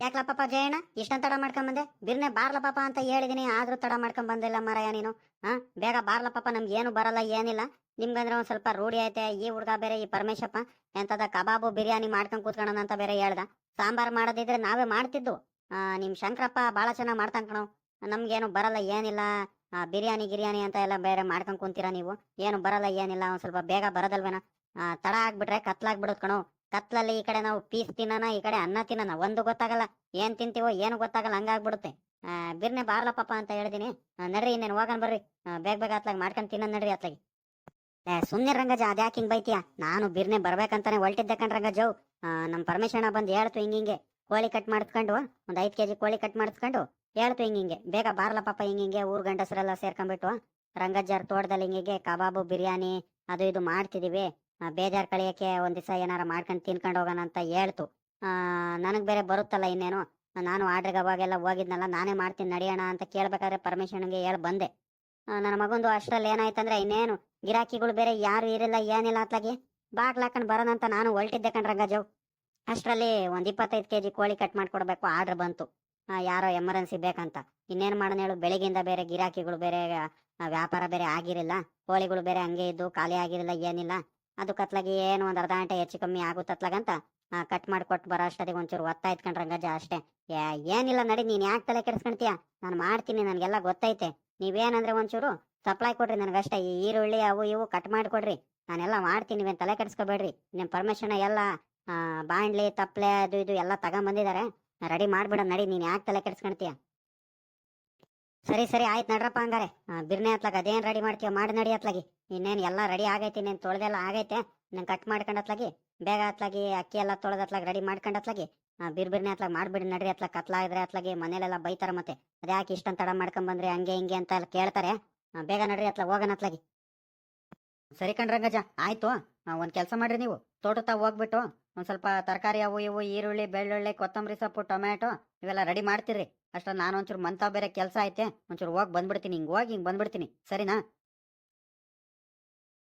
ಯಾಕ್ಲ ಪಾಪ ಜಯಣ್ಣ? ಇಷ್ಟೊಂದು ತಡ ಮಾಡ್ಕೊಂಡ್ ಬಂದೆ? ಬಿರ್ನೆ ಬಾರ್ಲ ಪಾಪ ಅಂತ ಹೇಳಿದೀನಿ, ಆದ್ರೂ ತಡ ಮಾಡ್ಕೊಂಡ್ ಬಂದಿಲ್ಲ ಮರಯ್ಯ ನೀನು. ಹಾ, ಬೇಗ ಬಾರ್ಲ ಪಾಪ ನಮ್ಗೆ ಏನು ಬರಲ್ಲ, ಏನಿಲ್ಲ. ನಿಮ್ಗಂದ್ರೆ ಒಂದ್ ಸ್ವಲ್ಪ ರೂಢಿ ಐತೆ, ಈ ಹುಡ್ಗ ಬೇರೆ ಈ ಪರಮೇಶಪ್ಪ ಎಂತದ ಕಬಾಬು, ಬಿರಿಯಾನಿ ಮಾಡ್ಕೊಂಡ್ ಕೂತ್ಕೊಳ್ಳೋಣ ಅಂತ ಬೇರೆ ಹೇಳ್ದ. ಸಾಂಬಾರ್ ಮಾಡೋದಿದ್ರೆ ನಾವೇ ಮಾಡ್ತಿದ್ದು. ಆ, ನಿಮ್ ಶಂಕರಪ್ಪ ಬಾಳ ಚೆನ್ನಾಗಿ ಮಾಡ್ತಾನ್ ಕಣೋ. ನಮ್ಗೇನು ಬರಲ್ಲ, ಏನಿಲ್ಲ. ಬಿರಿಯಾನಿ, ಗಿರಿಯಾನಿ ಅಂತ ಎಲ್ಲ ಬೇರೆ ಮಾಡ್ಕೊಂಡ್ ಕುಂತೀರಾ ನೀವು? ಏನು ಬರಲ್ಲ, ಏನಿಲ್ಲ, ಒಂದ್ ಸ್ವಲ್ಪ ಬೇಗ ಬರೋದಲ್ವೇನ. ತಡ ಆಗ್ಬಿಟ್ರೆ ಕತ್ಲಾಗ್ಬಿಡೋದ್ ಕಣೋ. ಕತ್ಲಲ್ಲಿ ಈ ಕಡೆ ನಾವು ಪೀಸ್ ತಿನ್ನೋಣ, ಈ ಕಡೆ ಅನ್ನ ತಿನ್ನೋಣ. ಒಂದು ಗೊತ್ತಾಗಲ್ಲ, ಏನ್ ತಿಂತೀವೋ ಏನು ಗೊತ್ತಾಗಲ್ಲ, ಹಂಗಾಗ್ಬಿಡುತ್ತೆ. ಬಿರ್ನೆ ಬಾರ್ಲ ಪಾಪ ಅಂತ ಹೇಳಿದೀನಿ. ನಡ್ರಿ, ಇನ್ನೇನು ಹೋಗನ್ ಬರ್ರಿ. ಬೇಗ ಬೇಗ ಅತ್ಲಾಗ ಮಾಡ್ಕೊಂಡ್ ತಿನ್ನೋದ್ ನಡ್ರಿ ಅತ್ಲಾಗಿ ಸುಮ್ನೆ ರಂಗಜ ಅದ್ಯಾಕೆ ಹಿಂಗ್ ಬೈತೀಯ? ನಾನು ಬಿರ್ನೆ ಬರ್ಬೇಕಂತಾನೆ ಹೊಲ್ಟಿದ್ದೆ ಕಣ್ ರಂಗಜವ್ ನಮ್ಮ ನಮ್ ಪರಮೇಶಣ್ಣ ಬಂದು ಹೇಳ್ತು ಹಿಂಗಿಂಗೆ ಕೋಳಿ ಕಟ್ ಮಾಡಿಸ್ಕೊಂಡು, ಒಂದ್ ಐದ್ ಕೆಜಿ ಕೋಳಿ ಕಟ್ ಮಾಡಿಸ್ಕೊಂಡು ಹೇಳ್ತು ಹಿಂಗಿಂಗೆ ಬೇಗ ಬಾರ್ಲ ಪಾಪ ಹಿಂಗಿಂಗೆ ಊರ್ ಗಂಡಸರೆಲ್ಲ ಸೇರ್ಕೊಂಡ್ಬಿಟ್ಟು ರಂಗಜ್ಜಾರ್ ತೋಟದಲ್ಲಿ ಹಿಂಗಿಗೆ ಕಬಾಬು, ಬಿರಿಯಾನಿ, ಅದು ಇದು ಮಾಡ್ತಿದೀವಿ. ಬೇಜಾರ್ ಕಳಿಯಕ್ಕೆ ಒಂದ್ ದಿವಸ ಏನಾರ ಮಾಡ್ಕೊಂಡ್ ತಿನ್ಕೊಂಡ್ ಹೋಗೋಣ ಅಂತ ಹೇಳ್ತು. ನನಗ್ ಬೇರೆ ಬರುತ್ತಲ್ಲ ಇನ್ನೇನು. ನಾನು ಆರ್ಡ್ರಿಗೆ ಅವಾಗೆಲ್ಲ ಹೋಗಿದ್ನಲ್ಲ, ನಾನೇ ಮಾಡ್ತೀನಿ, ನಡಿಯೋಣ ಅಂತ ಕೇಳ್ಬೇಕಾದ್ರೆ ಗೆ ಹೇಳಿ ಬಂದೆ. ನನ್ನ ಮಗಂದು ಅಷ್ಟರಲ್ಲಿ ಏನಾಯ್ತಂದ್ರೆ ಇನ್ನೇನು, ಗಿರಾಕಿಗಳು ಬೇರೆ ಯಾರು ಇರಿಲ್ಲ ಏನಿಲ್ಲ ಅತ್ಲಾಗಿ ಬಾಗ್ಲ ಹಾಕೊಂಡ್ ಬರೋಣ ಅಂತ ನಾನು ಹೊಲ್ಟಿದ್ದೆ ಕಣ್ ರಂಗಜವ್. ಅಷ್ಟರಲ್ಲಿ ಒಂದ್ ಇಪ್ಪತ್ತೈದು ಕೆಜಿ ಕೋಳಿ ಕಟ್ ಮಾಡ್ಕೊಡ್ಬೇಕು ಆರ್ಡರ್ ಬಂತು. ಯಾರೋ ಎಮರ್ಜೆನ್ಸಿ ಬೇಕಂತ. ಇನ್ನೇನ್ ಮಾಡೋಣ ಹೇಳು, ಬೆಳಿಗ್ಗೆಯಿಂದ ಬೇರೆ ಗಿರಾಕಿಗಳು ಬೇರೆ ವ್ಯಾಪಾರ ಬೇರೆ ಆಗಿರಿಲ್ಲ ಕೋಳಿಗಳು ಬೇರೆ ಹಂಗೆ ಇದ್ದು ಖಾಲಿ ಆಗಿರಲಿಲ್ಲ, ಏನಿಲ್ಲ. ಅದು ಕತ್ಲಾಗಿ ಏನು ಒಂದು ಅರ್ಧ ಗಂಟೆ ಹೆಚ್ಚು ಕಮ್ಮಿ ಆಗುತ್ತತ್ಲಾಗಂತ ಕಟ್ ಮಾಡಿ ಕೊಟ್ಟು ಬರೋ ಅಷ್ಟೊತ್ತಿಗೆ ಒಂಚೂರು ಒತ್ತಾ ಕಣ್ರಿ ರಂಗಜ್ಜ ಅಷ್ಟೇ. ಏನಿಲ್ಲ ನಡಿ, ನೀನು ಯಾಕೆ ತಲೆ ಕೆಡಿಸ್ಕೊಂತೀಯ ನಾನು ಮಾಡ್ತೀನಿ, ನನಗೆಲ್ಲ ಗೊತ್ತೈತೆ. ನೀವೇನಂದ್ರೆ ಒಂಚೂರು ಸಪ್ಲೈ ಕೊಡ್ರಿ ನನಗಷ್ಟೇ. ಈ ಈರುಳ್ಳಿ ಅವು ಇವು ಕಟ್ ಮಾಡಿಕೊಡ್ರಿ ನಾನೆಲ್ಲ ಮಾಡ್ತೀನಿ, ನೀವೇನು ತಲೆ ಕೆಡಿಸ್ಕೋಬೇಡ್ರಿ. ನಿಮ್ಮ ಪರ್ಮಿಷನ್ ಎಲ್ಲ ಬಾಂಡ್ಲಿ ತಪ್ಲೆ, ಅದು ಇದು ಎಲ್ಲ ತಗೊಂಬಂದಿದ್ದಾರೆ ರೆಡಿ ಮಾಡ್ಬಿಡ ನಡಿ, ನೀನು ಯಾಕೆ ತಲೆ ಕೆಡಿಸ್ಕೊಂತೀಯ ಸರಿ ಸರಿ, ಆಯ್ತು ನಡ್ರಪ್ಪ ಹಂಗಾರೆ ಬಿರ್ನೆ ಹತ್ಲಾಗ ಅದೇನು ರೆಡಿ ಮಾಡ್ತೀಯ ಮಾಡಿ ನಡಿ ಹತ್ಲಾಗಿ. ಇನ್ನೇನು ಎಲ್ಲ ರೆಡಿ ಆಗೈತಿ, ನೀನು ತೊಳೆದೆಲ್ಲ ಆಗೈತೆ ನಂಗೆ ಕಟ್ ಮಾಡ್ಕೊಂಡು ಹತ್ಲಾಗಿ, ಬೇಗ ಹತ್ಲಾಗಿ, ಅಕ್ಕಿ ಎಲ್ಲ ತೊಳೆದ ಹತ್ಲಾಗ ರೆಡಿ ಮಾಡ್ಕೊಂಡು ಹತ್ಲಾಗಿ ಬಿರ್ ಬಿರ್ನೆ ಹತ್ಲಾಗ ಮಾಡಿಬಿಡಿ ನಡ್ರಿ ಹತ್ಲಾಗ, ಕತ್ಲಾ ಇದ್ರೆ ಹತ್ಲಾಗಿ, ಮನೇಲೆಲ್ಲ ಬೈತಾರೆ ಮತ್ತೆ. ಅದ್ಯಾಕೆ ಇಷ್ಟೊಂದು ತಡ ಮಾಡ್ಕೊಂಡ್ ಬಂದ್ರಿ, ಹಂಗೆ ಹಿಂಗೆ ಅಂತ ಎಲ್ಲ ಕೇಳ್ತಾರೆ. ಬೇಗ ನಡ್ರಿ ಹತ್ಲಾಗ, ಹೋಗೋಣ ಹತ್ಲಾಗಿ. ಸರಿ ಕಣ್ರಂಗಜ ಆಯ್ತು. ಒಂದು ಒಂದ್ ಕೆಲಸ ಮಾಡ್ರಿ ನೀವು. ತೋಟದ ಹೋಗ್ಬಿಟ್ಟು ಒಂದು ಸ್ವಲ್ಪ ತರಕಾರಿ ಅವು ಇವು, ಈರುಳ್ಳಿ, ಬೆಳ್ಳುಳ್ಳಿ, ಕೊತ್ತಂಬರಿ ಸೊಪ್ಪು, ಟೊಮ್ಯಾಟೊ ಇವೆಲ್ಲ ರೆಡಿ ಮಾಡ್ತೀರಿ ಅಷ್ಟ ನಾನು ಒಂಚೂರು ಮಂತ ಬೇರೆ ಕೆಲಸ ಐತೆ, ಒಂಚೂರು ಹೋಗಿ ಬಂದ್ಬಿಡ್ತೀನಿ, ಹಿಂಗ್ ಹೋಗಿ ಹಿಂಗ್ ಬಂದ್ಬಿಡ್ತೀನಿ. ಸರಿನಾ?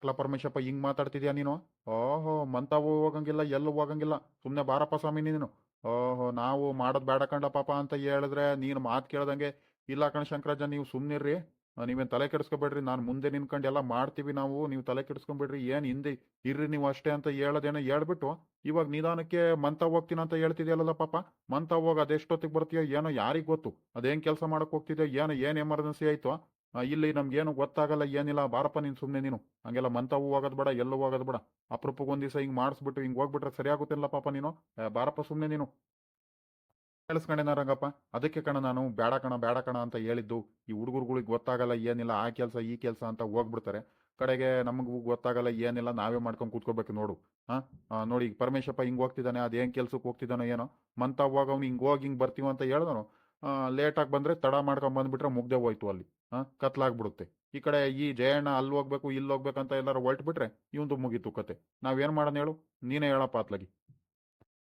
ಅಲ್ಲ ಪರಮೇಶಪ್ಪ ಹಿಂಗ್ ಮಾತಾಡ್ತಿದ್ಯಾ ನೀನು? ಓಹೋ ಮಂತಾವು ಹೋಗಂಗಿಲ್ಲ ಎಲ್ಲೂ ಹೋಗಂಗಿಲ್ಲ. ಸುಮ್ನೆ ಬಾರಪ್ಪ ಸ್ವಾಮಿ ನೀನು. ಓಹೋ, ನಾವು ಮಾಡೋದ್ ಬೇಡ ಕಂಡ ಪಾಪ ಅಂತ ಹೇಳಿದ್ರೆ ನೀನು ಮಾತು ಕೇಳ್ದಂಗೆ, ಇಲ್ಲ ಕಣ ಶಂಕರಾಜ ನೀವು ಸುಮ್ನಿರ್ರಿ. ನೀವೇನ್ ತಲೆ ಕೆಡಿಸ್ಕೊಬೇಡ್ರಿ, ನಾನು ಮುಂದೆ ನಿನ್ಕೊಂಡು ಎಲ್ಲ ಮಾಡ್ತೀವಿ ನಾವು, ನೀವು ತಲೆ ಕೆಡಿಸ್ಕೊಂಬೇಡ್ರಿ, ಏನ್ ಹಿಂದೆ ಇರ್ರಿ ನೀವು ಅಷ್ಟೇ ಅಂತ ಹೇಳೋದೇನೋ ಹೇಳ್ಬಿಟ್ಟು, ಇವಾಗ ನಿಧಾನಕ್ಕೆ ಮಂತ ಹೋಗ್ತೀನಿ ಅಂತ ಹೇಳ್ತಿದ್ಯಲ್ಲ ಪಾಪ, ಮಂತ ಹೋಗಿ ಅದೆಷ್ಟೊತ್ತಿಗೆ ಬರ್ತೀಯೋ ಏನೋ ಯಾರಿಗೆ ಗೊತ್ತು, ಅದೇನ್ ಕೆಲಸ ಮಾಡಕ್ ಹೋಗ್ತಿದ್ಯೋ ಏನೋ, ಏನ್ ಎಮರ್ಜೆನ್ಸಿ ಆಯ್ತು ಇಲ್ಲಿ ನಮ್ಗೇನು ಗೊತ್ತಾಗಲ್ಲ, ಏನಿಲ್ಲ, ಬಾರಪ್ಪ ನೀನ್ ಸುಮ್ನೆ ನೀನು, ಹಂಗೆಲ್ಲ ಮಂತವು ಹೋಗೋದು ಬೇಡ, ಎಲ್ಲೂ ಹೋಗೋದ್ ಬೇಡ ಅಪರೂಪಕ್ಕೆ ಒಂದ್ ದಿವಸ ಹಿಂಗ್ ಮಾಡಿಸ್ಬಿಟ್ಟು ಹಿಂಗ್ ಹೋಗ್ಬಿಟ್ರೆ ಸರಿ ಆಗುತ್ತಿಲ್ಲ ಪಾಪ ನೀನು ಬಾರಪ್ಪ ಸುಮ್ನೆ ನೀನು ಕೇಳಿಸ್ಕೊಂಡೇನ ರಂಗಪ್ಪ. ಅದಕ್ಕೆ ಕಣ ನಾನು ಬೇಡ ಕಣ ಬೇಡ ಕಣ ಅಂತ ಹೇಳಿದ್ದು, ಈ ಹುಡುಗರುಗಳಿಗೆ ಗೊತ್ತಾಗಲ್ಲ ಏನಿಲ್ಲ, ಆ ಕೆಲಸ, ಈ ಕೆಲಸ ಅಂತ ಹೋಗ್ಬಿಡ್ತಾರೆ. ಕಡೆಗೆ ನಮಗೂ ಗೊತ್ತಾಗಲ್ಲ ಏನಿಲ್ಲ, ನಾವೇ ಮಾಡ್ಕೊಂಡು ಕೂತ್ಕೋಬೇಕು ನೋಡು. ಹಾ? ನೋಡಿ ಈಗ ಪರಮೇಶಪ್ಪ ಹಿಂಗ್ ಹೋಗ್ತಿದ್ದಾನೆ ಅದೇನ್ ಕೆಲ್ಸಕ್ಕೆ ಹೋಗ್ತಿದ್ದಾನೋ ಏನೋ. ಮಂತ ಹೋಗವ್ನು ಹಿಂಗ್ ಹೋಗಿ ಹಿಂಗ್ ಬರ್ತೀವಿ ಅಂತ ಹೇಳಿದನು ಲೇಟಾಗಿ ಬಂದರೆ ತಡ ಮಾಡ್ಕೊಂಡು ಬಂದ್ಬಿಟ್ರೆ ಮುಗ್ದೆ ಹೋಯ್ತು ಅಲ್ಲಿ. ಹಾಂ? ಕತ್ಲಾಗ್ಬಿಡುತ್ತೆ. ಈ ಕಡೆ ಈ ಜಯಣ್ಣ ಅಲ್ಲಿ ಹೋಗ್ಬೇಕು, ಇಲ್ಲಿ ಹೋಗ್ಬೇಕಂತ ಎಲ್ಲರೂ ಹೊರಟ್ಬಿಟ್ರೆ ಇವಂದು ಮುಗೀತು ಕತೆ. ನಾವೇನು ಮಾಡೋಣ ಹೇಳು? ನೀನೇ ಹೇಳಪ್ಪ ಅತ್ಲಾಗಿ.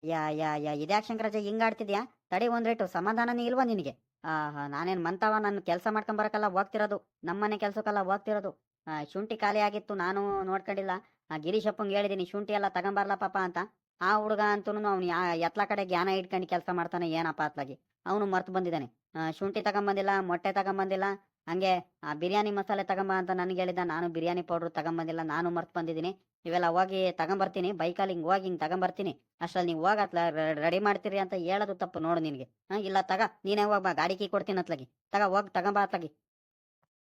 ಯಾ ಯಾ ಯಾ ಇದೇ ಶಂಕರಾಜ ಹಿಂಗ್ ಆಡ್ತಿದ್ಯಾ? ತಡಿ ಒಂದ್ ರೇಟು ಸಮಾಧಾನನೇ ಇಲ್ವಾ ನಿನಗೆ? ಆಹಾ ನಾನೇನ್ ಮಂತವ ನಾನು ಕೆಲಸ ಮಾಡ್ಕೊಂಡ್ ಬರಕಲ್ಲ ಹೋಗ್ತಿರೋದು. ನಮ್ಮನೆ ಕೆಲ್ಸಕ್ಕೆಲ್ಲ ಹೋಗ್ತಿರೋದು. ಆ, ಶುಂಠಿ ಖಾಲಿ ಆಗಿತ್ತು ನಾನು ನೋಡ್ಕೊಂಡಿಲ್ಲ. ಆ ಗಿರೀಶ್ ಅಪ್ಪಂಗೆ ಹೇಳಿದೀನಿ ಶುಂಠಿ ಎಲ್ಲ ತಗೊಂಬರ್ಲ ಪಾಪ ಅಂತ. ಆ ಹುಡುಗ ಅಂತೂ ಅವ್ನು ಯಾ ಎತ್ಲ ಕಡೆ ಜ್ಞಾನ ಇಟ್ಕೊಂಡು ಕೆಲಸ ಮಾಡ್ತಾನೆ ಏನಪ್ಪ ಅತ್ಲಾಗಿ. ಅವನು ಮರ್ತು ಬಂದಿದ್ದಾನೆ. ಆ, ಶುಂಠಿ ತಗೊಂಬಂದಿಲ್ಲ ಮೊಟ್ಟೆ ತಗೊಂಬಂದಿಲ್ಲ ಹಂಗೆ, ಆ ಬಿರಿಯಾನಿ ಮಸಾಲೆ ತಗೊಂಬ ಅಂತ ನನಗೆ ಹೇಳಿದ, ನಾನು ಬಿರಿಯಾನಿ ಪೌಡ್ರ್ ತಗೊಂಬಂದಿಲ್ಲ, ನಾನು ಮರ್ತು ಬಂದಿದ್ದೀನಿ. ಇವೆಲ್ಲ ಹೋಗಿ ತಗೊಂಬರ್ತೀನಿ, ಬೈಕಲ್ಲಿ ಹಿಂಗೆ ಹೋಗಿ ಹಿಂಗೆ ತಗೊಂಬರ್ತೀನಿ. ಅಷ್ಟ್ರಲ್ಲಿ ನೀವು ಹೋಗತ್ಲ ರೆಡಿ ಮಾಡ್ತೀರಿ ಅಂತ ಹೇಳೋದು ತಪ್ಪು ನೋಡು ನಿನಗೆ. ಹಾಂ, ಇಲ್ಲ ತಗ, ನೀನೇ ಹೋಗ್ಬಾ ಗಾಡಿ ಕೀ ಕೊಡ್ತೀನಿ ಅತ್ಲಾಗಿ. ತಗ, ಹೋಗಿ ತಗೊಂಬ ಅತ್ಲಾಗಿ.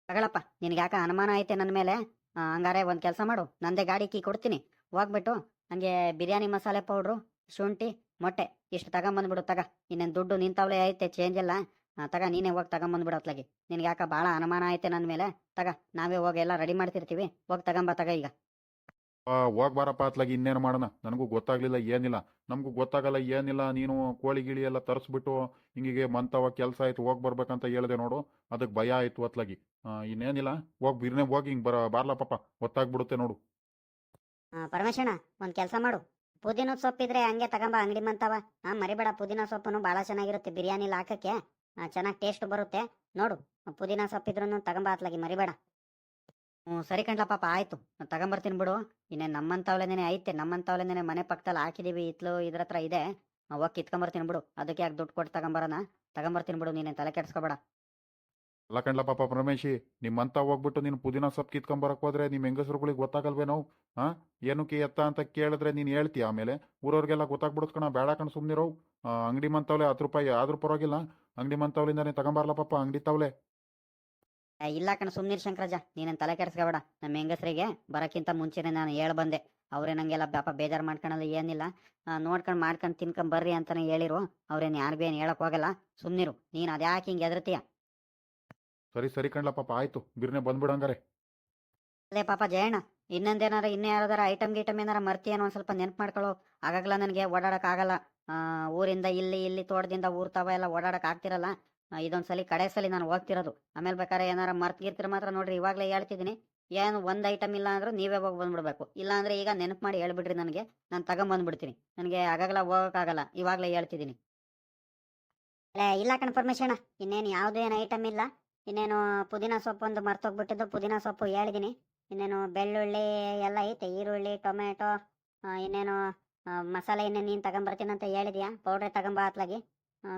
ತಗಳಪ್ಪ, ನಿನಗೆ ಯಾಕ ಅನುಮಾನ ಐತೆ ನನ್ನ ಮೇಲೆ? ಹಂಗಾರೆ ಒಂದು ಕೆಲಸ ಮಾಡು, ನಂದೇ ಗಾಡಿ ಕೀ ಕೊಡ್ತೀನಿ. ಹೋಗ್ಬಿಟ್ಟು ಹಂಗೆ ಬಿರಿಯಾನಿ ಮಸಾಲೆ ಪೌಡ್ರು, ಶುಂಠಿ, ಮೊಟ್ಟೆ, ಇಷ್ಟು ತಗೊಂಬಂದ್ಬಿಡು ತಗ. ಇನ್ನೇನು ದುಡ್ಡು ನಿಂತವಳೆ ಐತೆ ಚೇಂಜ್ ಎಲ್ಲ. ತಗ ನೀನೇ ಹೋಗಿ ತಗೊಂಬಂದ್ಬಿಡು ಅತ್ಲಾಗಿ ನಿನ್ಗೆ ಯಾಕ ಭಾಳ ಅನುಮಾನ ಐತೆ ನನ್ನ ಮೇಲೆ? ತಗ ನಾವೇ ಹೋಗಿ ಎಲ್ಲ ರೆಡಿ ಮಾಡ್ತಿರ್ತೀವಿ. ಹೋಗಿ ತಗೊಂಬ ತಗ ಈಗ. ಹೋಗ್ ಬಾರಪ್ಪ ಅತ್ಲಾಗಿ ಇನ್ನೇನು ಮಾಡೋಣ? ನನಗೂ ಗೊತ್ತಾಗ್ಲಿಲ್ಲ ಏನಿಲ್ಲ. ನಮಗೂ ಗೊತ್ತಾಗಲ್ಲ ಏನಿಲ್ಲ ನೀನು ಕೋಳಿ ಗಿಳಿ ಎಲ್ಲ ತರಿಸ್ಬಿಟ್ಟು ಹಿಂಗಿಗೆ ಮಂತವ ಕೆಲಸ ಆಯ್ತು ಹೋಗಿ ಬರ್ಬೇಕಂತ ಹೇಳಿದೆ ನೋಡು. ಅದಕ್ಕೆ ಭಯ ಆಯ್ತು ಅತ್ಲಾಗಿ ಇನ್ನೇನಿಲ್ಲ ಹೋಗಿ ಬಿರ್ನೇ ಹೋಗಿ ಹಿಂಗೆ ಬರ ಬಾರ್ಲ ಪಾಪ ಗೊತ್ತಾಗ್ಬಿಡುತ್ತೆ ನೋಡು. ಆ, ಒಂದು ಕೆಲಸ ಮಾಡು. ಪುದೀನ ಸೊಪ್ಪಿದ್ರೆ ಹಂಗೆ ತಗೊಂಬ ಅಂಗಡಿ ಮಂತವ. ಹಾಂ ಮರಿಬೇಡ ಪುದೀನ ಸೊಪ್ಪನು ಭಾಳ ಚೆನ್ನಾಗಿರುತ್ತೆ ಬಿರಿಯಾನಿಲಿ ಹಾಕಕ್ಕೆ ಚೆನ್ನಾಗಿ ಟೇಸ್ಟ್ ಬರುತ್ತೆ. ನೋಡು ಪುದೀನ ಸೊಪ್ಪಿದ್ರು ತಗೊಂಬ ಅತ್ಲಾಗಿ, ಮರಿಬೇಡ. ಹ್ಞೂ, ಸರಿ ಕಣ್ಲ ಪಾಪ, ಆಯ್ತು. ತಗೊಂಬರ್ತೀನಿ ಬಿಡು. ಇನ್ನೇನು ನಮ್ಮಂತವಲೇನೆ ಐತೆ ನಮ್ಮಂತವಲೇನೆ ಮನೆ ಪಕ್ಕದಲ್ಲಿ ಹಾಕಿದೀವಿ, ಇತ್ಲು ಇದ್ರ ಹತ್ರ ಇದೆ. ಹೋಗಿ ಕಿತ್ಕೊಂಬರ್ತೀನಿ ಬಿಡು. ಅದಕ್ಕೆ ಯಾಕೆ ದುಡ್ಡು ಕೊಟ್ಟು ತಗೊಂಬರೋಣ? ತಗೊಂಬರ್ತೀನಿ ಬಿಡು, ನೀನೇನು ತಲೆ ಕೆಡ್ಸ್ಕೊಬೇಡ. ಅಲ್ಲ ಕಣ್ಲ ಪಾಪ ಪರಮೇಶಿ, ನಿಮ್ಮಂತ ಹೋಗ್ಬಿಟ್ಟು ನೀನು ಪುದೀನ ಸೊಪ್ಪು ಕಿತ್ಕೊಂಬರಕ್ ಹೋದ್ರೆ ನಿಮ್ಮ ಹೆಂಗಸರುಗಳಿಗೆ ಗೊತ್ತಾಗಲ್ವೇನೋ ಹಾ ಏನಕ್ಕೆ ಎತ್ತ ಅಂತ ಕೇಳಿದ್ರೆ ನೀನು ಹೇಳ್ತೀಯ ಆಮೇಲೆ? ಊರವ್ರಿಗೆಲ್ಲ ಗೊತ್ತಾಗ್ಬಿಡುತ್ತೆ ಕಣ, ಬೇಡ ಕಣ್ ಸುಮ್ಮನಿರೋ ಅಂಗಡಿ ಮಂತವ್ಲೆ ಹತ್ತು ರೂಪಾಯಿ, ಆದ್ರೂ ಪರವಾಗಿಲ್ಲ. ಅಂಗಡಿ ಮಂತವ್ಲಿಂದಾನೆ ತಗೊಂಬರ್ಲ ಪಾಪ ಅಂಗಡಿ ತವ್ಲೆ ಇಲ್ಲ ಕಣ, ಸುಮ್ನೀರ್ ಶಂಕರಾಜ. ನೀನೇನು ತಲೆ ಕೆಡಿಸ್ಕೋಬೇಡ. ನಮ್ಮ ಹೆಂಗಸರಿಗೆ ಬರಕ್ಕಿಂತ ಮುಂಚೆನೆ ನಾನು ಹೇಳ ಬಂದೆ. ಅವರೇ ನಂಗೆಲ್ಲ ಪಾಪ ಬೇಜಾರು ಮಾಡ್ಕೊಳಲ್ಲ, ಏನಿಲ್ಲ. ನೋಡ್ಕೊಂಡು ಮಾಡ್ಕೊಂಡು ತಿನ್ಕೊಂಡ್ ಬರ್ರಿ ಅಂತಾನೆ ಹೇಳಿರು. ಅವ್ರೇನು ಯಾರಿಗೂ ಏನು ಹೇಳಕ್ ಹೋಗಲ್ಲ. ಸುಮ್ನಿರು. ನೀನು ಅದ್ಯಾಕೆ ಹಿಂಗೆ ಎದರ್ತೀಯ ಸರಿ ಸರಿ ಕಣ್ಲ ಪಾಪ ಆಯ್ತು. ಬಿರ್ನೆ ಬಂದ್ಬಿಡಂಗಾರೆ. ಅದೇ ಪಾಪ ಜಯಣ್ಣ ಇನ್ನೊಂದೇನಾರ ಇನ್ನೇ ಯಾವ್ದಾರ ಐಟಮ್ ಗೀಟಮ್ ಏನಾರ ಮರ್ತಿಯೇನೋ ಒಂದ್ ಸ್ವಲ್ಪ ನೆನ್ಪು ಮಾಡ್ಕೊಳ್ಳೋ ಆಗಾಗ್ಲ ನನಗೆ ಓಡಾಡಕ್ ಆಗಲ್ಲ. ಆ, ಊರಿಂದ ಇಲ್ಲಿ ಇಲ್ಲಿ ತೋಟದಿಂದ ಊರ್ ತವ ಎಲ್ಲ ಓಡಾಡಕ್ ಆಗ್ತಿರಲ್ಲ. ಇದೊಂದ್ಸಲ ಇದೊಂದ್ ಸಲಿ ಕಡೆ ಸಲ ನಾನು ಹೋಗ್ತಿರೋದು. ಆಮೇಲೆ ಬೇಕಾದ್ರೆ ಏನಾರ ಮರ್ತಿರ್ತಿರ ಮಾತ್ರ ನೋಡ್ರಿ ಇವಾಗ್ಲೇ ಹೇಳ್ತಿದ್ದೀನಿ. ಏನು ಒಂದ್ ಐಟಮ್ ಇಲ್ಲ ಅಂದ್ರೂ ನೀವೇ ಹೋಗಿ ಬಂದ್ಬಿಡ್ಬೇಕು. ಇಲ್ಲ ಅಂದ್ರೆ ಈಗ ನೆನಪು ಮಾಡಿ ಹೇಳ್ಬಿಡ್ರಿ ನನಗೆ. ನಾನು ತಗೊಂಬಂದ್ಬಿಡ್ತೀನಿ ನನಗೆ ಆಗಾಗ್ಲ ಹೋಗಕ್ಕಾಗಲ್ಲ ಇವಾಗ್ಲೇ ಹೇಳ್ತಿದ್ದೀನಿ. ಇಲ್ಲ ಕನ್ಫರ್ಮೇಶನ್ ಇನ್ನೇನು ಯಾವುದೇ ಏನು ಐಟಮ್ ಇಲ್ಲ. ಇನ್ನೇನು ಪುದೀನ ಸೊಪ್ಪು ಒಂದು ಮರ್ತೋಗ್ಬಿಟ್ಟಿದ್ದು ಪುದೀನ ಸೊಪ್ಪು ಹೇಳಿದ್ದೀನಿ ಇನ್ನೇನು ಬೆಳ್ಳುಳ್ಳಿ ಎಲ್ಲ ಐತೆ, ಈರುಳ್ಳಿ ಟೊಮೆಟೊ ಇನ್ನೇನು ಮಸಾಲೆ ಇನ್ನೇನು ನೀನು ತಗೊಂಬರ್ತೀನಿ ಅಂತ ಹೇಳಿದ್ಯಾ? ಪೌಡ್ರ್ ತಗೊಂಬ ಆತ್ಲಾಗಿ.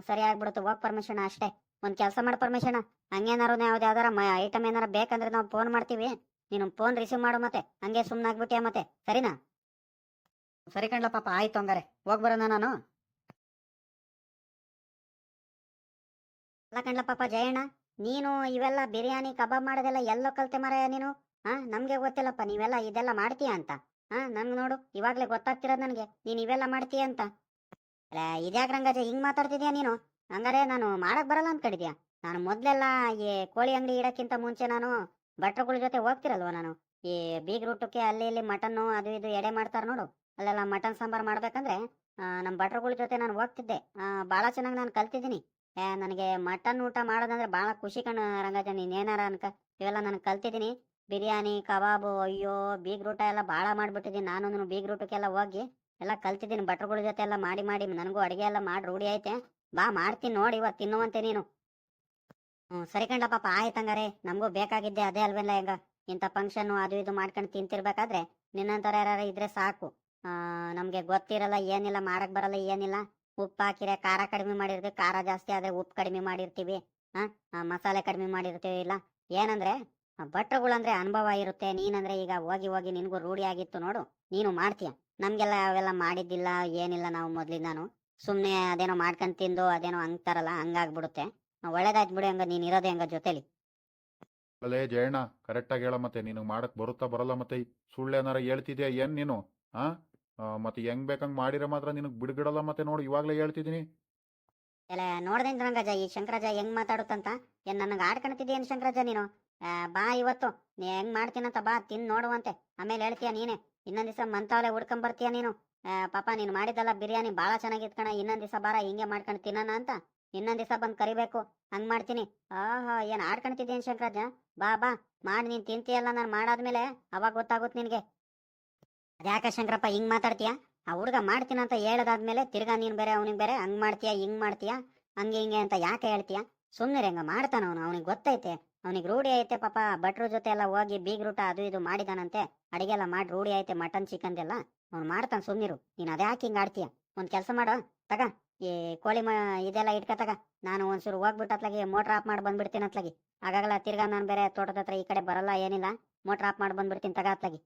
ಸರಿ ಆಗ್ಬಿಡುತ್ತೆ, ಹೋಗ್ ಪರ್ಮಿಷನ್ ಅಷ್ಟೇ. ಒಂದು ಕೆಲಸ ಮಾಡಿ ಪರ್ಮಿಷನ್. ಹಂಗೇನಾರು ಯಾವ್ದು ಯಾವ್ದಾರ ಐಟಮ್ ಏನಾರ ಬೇಕಂದ್ರೆ ನಾವು ಫೋನ್ ಮಾಡ್ತೀವಿ. ನೀನು ಫೋನ್ ರಿಸೀವ್ ಮಾಡು ಮತ್ತೆ. ಹಂಗೆ ಸುಮ್ಮನೆ ಆಗ್ಬಿಟ್ಟಿಯಾ ಮತ್ತೆ. ಸರಿನಾ? ಸರಿ ಕಣ್ಲ ಪಾಪ, ಆಯ್ತು ಹಂಗಾರೆ. ಹೋಗ್ ಬರೋಣ ನಾನು. ಅಲ್ಲ ಕಣ್ಲ ಪಾಪ, ಜಯಣ್ಣ. ನೀನು ಇವೆಲ್ಲ ಬಿರಿಯಾನಿ ಕಬಾಬ್ ಮಾಡೋದೆಲ್ಲ ಎಲ್ಲೋ ಕಲ್ತೆ ಮಾರಾಯ ನೀನು? ಹಾ ನಮ್ಗೆ ಗೊತ್ತಿಲ್ಲಪ್ಪ ನೀವೆಲ್ಲ ಇದೆಲ್ಲ ಮಾಡ್ತೀಯ ಅಂತ. ಹಾ ನಂಗೆ ನೋಡು ಇವಾಗ್ಲೇ ಗೊತ್ತಾಗ್ತಿರೋದು ನನಗೆ. ನೀನ್ ಇವೆಲ್ಲ ಮಾಡ್ತೀಯ ಅಂತ. ಅಲ್ಲ ಇದ್ಯಾಕ್ ರಂಗಜ ಹಿಂಗ್ ಮಾತಾಡ್ತಿದ್ಯಾ ನೀನು? ಹಂಗಾರೆ ನಾನು ಮಾಡಕ್ ಬರಲ್ಲ ಅನ್ಕೊಂಡಿದ್ಯಾ? ನಾನು ಮೊದ್ಲೆಲ್ಲ ಈ ಕೋಳಿ ಅಂಗಡಿ ಇಡಕ್ಕಿಂತ ಮುಂಚೆ ನಾನು ಭಟ್ರುಗಳ ಜೊತೆ ಹೋಗ್ತಿರಲ್ವ ನಾನು? ಈ ಬೀಗ್ ರೂಟಕ್ಕೆ ಅಲ್ಲಿ ಇಲ್ಲಿ ಮಟನ್ನು ಅದು ಇದು ಎಡೆ ಮಾಡ್ತಾರ ನೋಡು. ಅಲ್ಲೆಲ್ಲ ಮಟನ್ ಸಾಂಬಾರ್ ಮಾಡ್ಬೇಕಂದ್ರೆ ಆ, ನಮ್ ಭಟ್ರುಗಳ ಜೊತೆ ನಾನು ಹೋಗ್ತಿದ್ದೆ. ಭಾಳ ಚೆನ್ನಾಗಿ ನಾನು ಕಲ್ತಿದ್ದೀನಿ. ಏ, ನನಗೆ ಮಟನ್ ಊಟ ಮಾಡೋದಂದ್ರೆ ಬಹಳ ಖುಷಿ ಕಣ ರಂಗಜ ನೀನ್ ಏನಾರ ಅನ್ಕ. ಇವೆಲ್ಲ ನಾನು ಕಲ್ತಿದ್ದೀನಿ. ಬಿರಿಯಾನಿ ಕಬಾಬು ಅಯ್ಯೋ ಬೀಗ್ ರೂಟ ಎಲ್ಲ ಭಾಳ ಮಾಡಿಬಿಟ್ಟಿದ್ದೀನಿ. ನಾನು ಬೀಗ್ ರೂಟಕ್ಕೆಲ್ಲ ಹೋಗಿ ಎಲ್ಲ ಕಲ್ತಿದ್ದೀನಿ. ಭಟ್ರುಗಳ ಜೊತೆ ಎಲ್ಲ ಮಾಡಿ ಮಾಡಿ ನನಗೂ ಅಡುಗೆ ಎಲ್ಲ ಮಾಡಿ ರೂಢಿ ಐತೆ. ಬಾ ಮಾಡ್ತೀನಿ ನೋಡಿ ಇವತ್ತು ತಿನ್ನುವಂತೆ ನೀನು. ಹ್ಞೂ ಸರಿ ಕಂಡ ಪಾಪ ಆಯ್ತಂಗಾರೆ ನಮಗೂ ಬೇಕಾಗಿದ್ದೆ ಅದೇ ಅಲ್ವೆಲ್ಲ ಹೆಂಗ? ಇಂಥ ಫಂಕ್ಷನ್ನು ಅದು ಇದು ಮಾಡ್ಕೊಂಡು ತಿಂತಿರ್ಬೇಕಾದ್ರೆ ನಿನ್ನಂಥವ್ರು ಯಾರು ಇದ್ರೆ ಸಾಕು. ನಮಗೆ ಗೊತ್ತಿರಲ್ಲ ಏನಿಲ್ಲ ಮಾಡಕ್ ಬರಲ್ಲ ಏನಿಲ್ಲ. ಉಪ್ಪು ಹಾಕಿರೆ ಖಾರ ಕಡಿಮೆ ಮಾಡಿರ್ತೀವಿ, ಖಾರ ಜಾಸ್ತಿ ಆದ್ರೆ ಉಪ್ಪು ಕಡಿಮೆ ಮಾಡಿರ್ತೀವಿ ಹಾಂ ಮಸಾಲೆ ಕಡಿಮೆ ಮಾಡಿರ್ತೀವಿ, ಇಲ್ಲ? ಏನಂದ್ರೆ ಭಟ್ರಗಳಂದ್ರೆ ಅನುಭವ ಇರುತ್ತೆ, ನೀನಂದ್ರೆ ಈಗ ಹೋಗಿ ಹೋಗಿ ನಿನಗೂ ರೂಢಿ ಆಗಿತ್ತು ನೋಡು, ನೀನು ಮಾಡ್ತೀಯ. ನಮಗೆಲ್ಲ ಅವೆಲ್ಲ ಮಾಡಿದ್ದಿಲ್ಲ, ಏನಿಲ್ಲ ನಾವು ಮೊದ್ಲಿಂದಾನು. ಸುಮ್ಮನೆ ಅದೇನೋ ಮಾಡ್ಕೊಂಡ್ ತಿಂದು, ಅದೇನೋ ಹಂಗ್ತಾರಲ್ಲ ಹಂಗಾಗ್ಬಿಡುತ್ತೆ. ಒಳ್ಳೇದಾಯ್ತು ಬಿಡು, ಹಂಗ ನೀನ್ ಇರೋದೇ ಹಂಗ ಜೊತೆಲಿ. ಅಲ್ಲೇ ಜಯಣ್ಣ, ಕರೆಕ್ಟಾಗಿ ಹೇಳ ಮತ್ತೆ, ನಿನಗೆ ಮಾಡಕ್ ಬರುತ್ತಾ ಬರಲ್ಲ ಮತ್ತೆ ಸುಳ್ಳೇನಾರ ಹೇಳ್ತಿದ್ಯಾ ಏನ್ ನೀನು ಹಾ ಮತ್ತೆ ಹೆಂಗ್ ಬೇಕಂಗ್ ಮಾಡಿರ ಮಾತ್ರ ನಿನಗ್ ಬಿಡ್ಗಿಡಲ್ಲ ಮತ್ತೆ ನೋಡು, ಇವಾಗ್ಲೇ ಹೇಳ್ತಿದೀನಿ ಎಲ್ಲ ನೋಡ್ದೇನ್ ರಂಗಜ, ಈ ಶಂಕರಾಜ ಹೆಂಗ್ ಮಾತಾಡುತ್ತಂತ? ಏನ್ ನನಗೆ ಆಡ್ಕೊಳ್ತಿದ್ದೀಯನ್ ಶಂಕರಾಜ ನೀನು? ಬಾ ಇವತ್ತು, ನೀ ಹೆಂಗ್ ಮಾಡ್ತೀನಂತ ಬಾ, ತಿನ್ ನೋಡುವಂತೆ ಆಮೇಲೆ ಹೇಳ್ತೀಯ ನೀನೆ, ಇನ್ನೊಂದ್ ದಿವಸ ಮಂತಾವಲೆ ಹುಡ್ಕೊಂಡ್ ಬರ್ತೀಯ ನೀನು ಪಾಪ ನೀನು ಮಾಡಿದಲ್ಲ ಬಿರಿಯಾನಿ ಬಹಳ ಚೆನ್ನಾಗಿತ್ತು ಕಣ, ಇನ್ನೊಂದ್ ದಿವಸ ಬಾರ ಹಿಂಗೆ ಮಾಡ್ಕೊಂಡು ತಿನ್ನೋಣ ಅಂತ. ಇನ್ನೊಂದ್ ದಿವಸ ಬಂದ್ ಕರಿಬೇಕು, ಹಂಗ್ ಮಾಡ್ತೀನಿ. ಆಹಾ, ಏನ್ ಆಡ್ಕೊಳ್ತಿದ್ದೀಯನ್ ಶಂಕರಾಜ? ಬಾ ಬಾ, ಮಾಡಿ, ನೀನ್ ತಿಂತೀಯಲ್ಲ ನಾನು ಮಾಡಾದ್ಮೇಲೆ, ಅವಾಗ ಗೊತ್ತಾಗುತ್ತೆ ನಿನ್ಗೆ. ಅದ್ಯಾಕ ಶಂಕರಪ್ಪ ಹಿಂಗ್ ಮಾತಾಡ್ತೀಯ? ಆ ಹುಡುಗ ಮಾಡ್ತೀನಂತ ಹೇಳದಾದ್ಮೇಲೆ ತಿರ್ಗಾ ನೀನ್ ಬೇರೆ, ಅವನಿಗೆ ಬೇರೆ, ಹಂಗ್ ಮಾಡ್ತೀಯ, ಹಿಂಗ್ ಮಾಡ್ತೀಯ, ಹಂಗೆ ಹಿಂಗೆ ಅಂತ ಯಾಕೆ ಹೇಳ್ತೀಯ? ಸುಮ್ಮನೆ ಹಂಗ, ಮಾಡ್ತಾನ ಅವನು, ಅವನಿಗೆ ಗೊತ್ತೈತೆ. ಅವನಿಗೆ ರೂಢಿ ಐತೆ ಪಾಪ, ಭಟ್ರ ಜೊತೆ ಎಲ್ಲ ಹೋಗಿ ಬೀಗ್ರೂಟ ಅದು ಇದು ಮಾಡಿದಾನಂತೆ. ಅಡಿಗೆ ಎಲ್ಲ ಮಾಡಿ ರೂಢಿ ಐತೆ, ಮಟನ್ ಚಿಕನ್ ಎಲ್ಲ ಅವ್ನು ಮಾಡ್ತಾನೆ ಸುಮ್ಮನಿರು ನೀನು ಅದ್ಯಾಕೆ ಹಿಂಗ್ ಆಡ್ತೀಯ? ಒಂದು ಕೆಲಸ ಮಾಡು, ತಗ. ಈ ಕೋಳಿ ಮ, ಇದೆಲ್ಲ ಇಟ್ಕ ತಗ. ನಾನು ಒಂದ್ಸೂರು ಹೋಗ್ಬಿಟ್ಟು ಅತ್ಲಾಗಿ ಮೋಟ್ರ್ ಆಫ್ ಮಾಡಿ ಬಂದ್ಬಿಡ್ತೀನಿ ಅತ್ಲಾಗಿ ಆಗಾಗಲ್ಲ ತಿರ್ಗಾ ನಾನು ಬೇರೆ ತೋಟದ ಹತ್ರ ಈ ಕಡೆ ಬರಲ್ಲ, ಏನಿಲ್ಲ. ಮೋಟ್ರ್ ಆಫ್ ಮಾಡಿ ಬಂದ್ಬಿಡ್ತೀನಿ, ತಗ ಅತ್ಲಾಗಿ.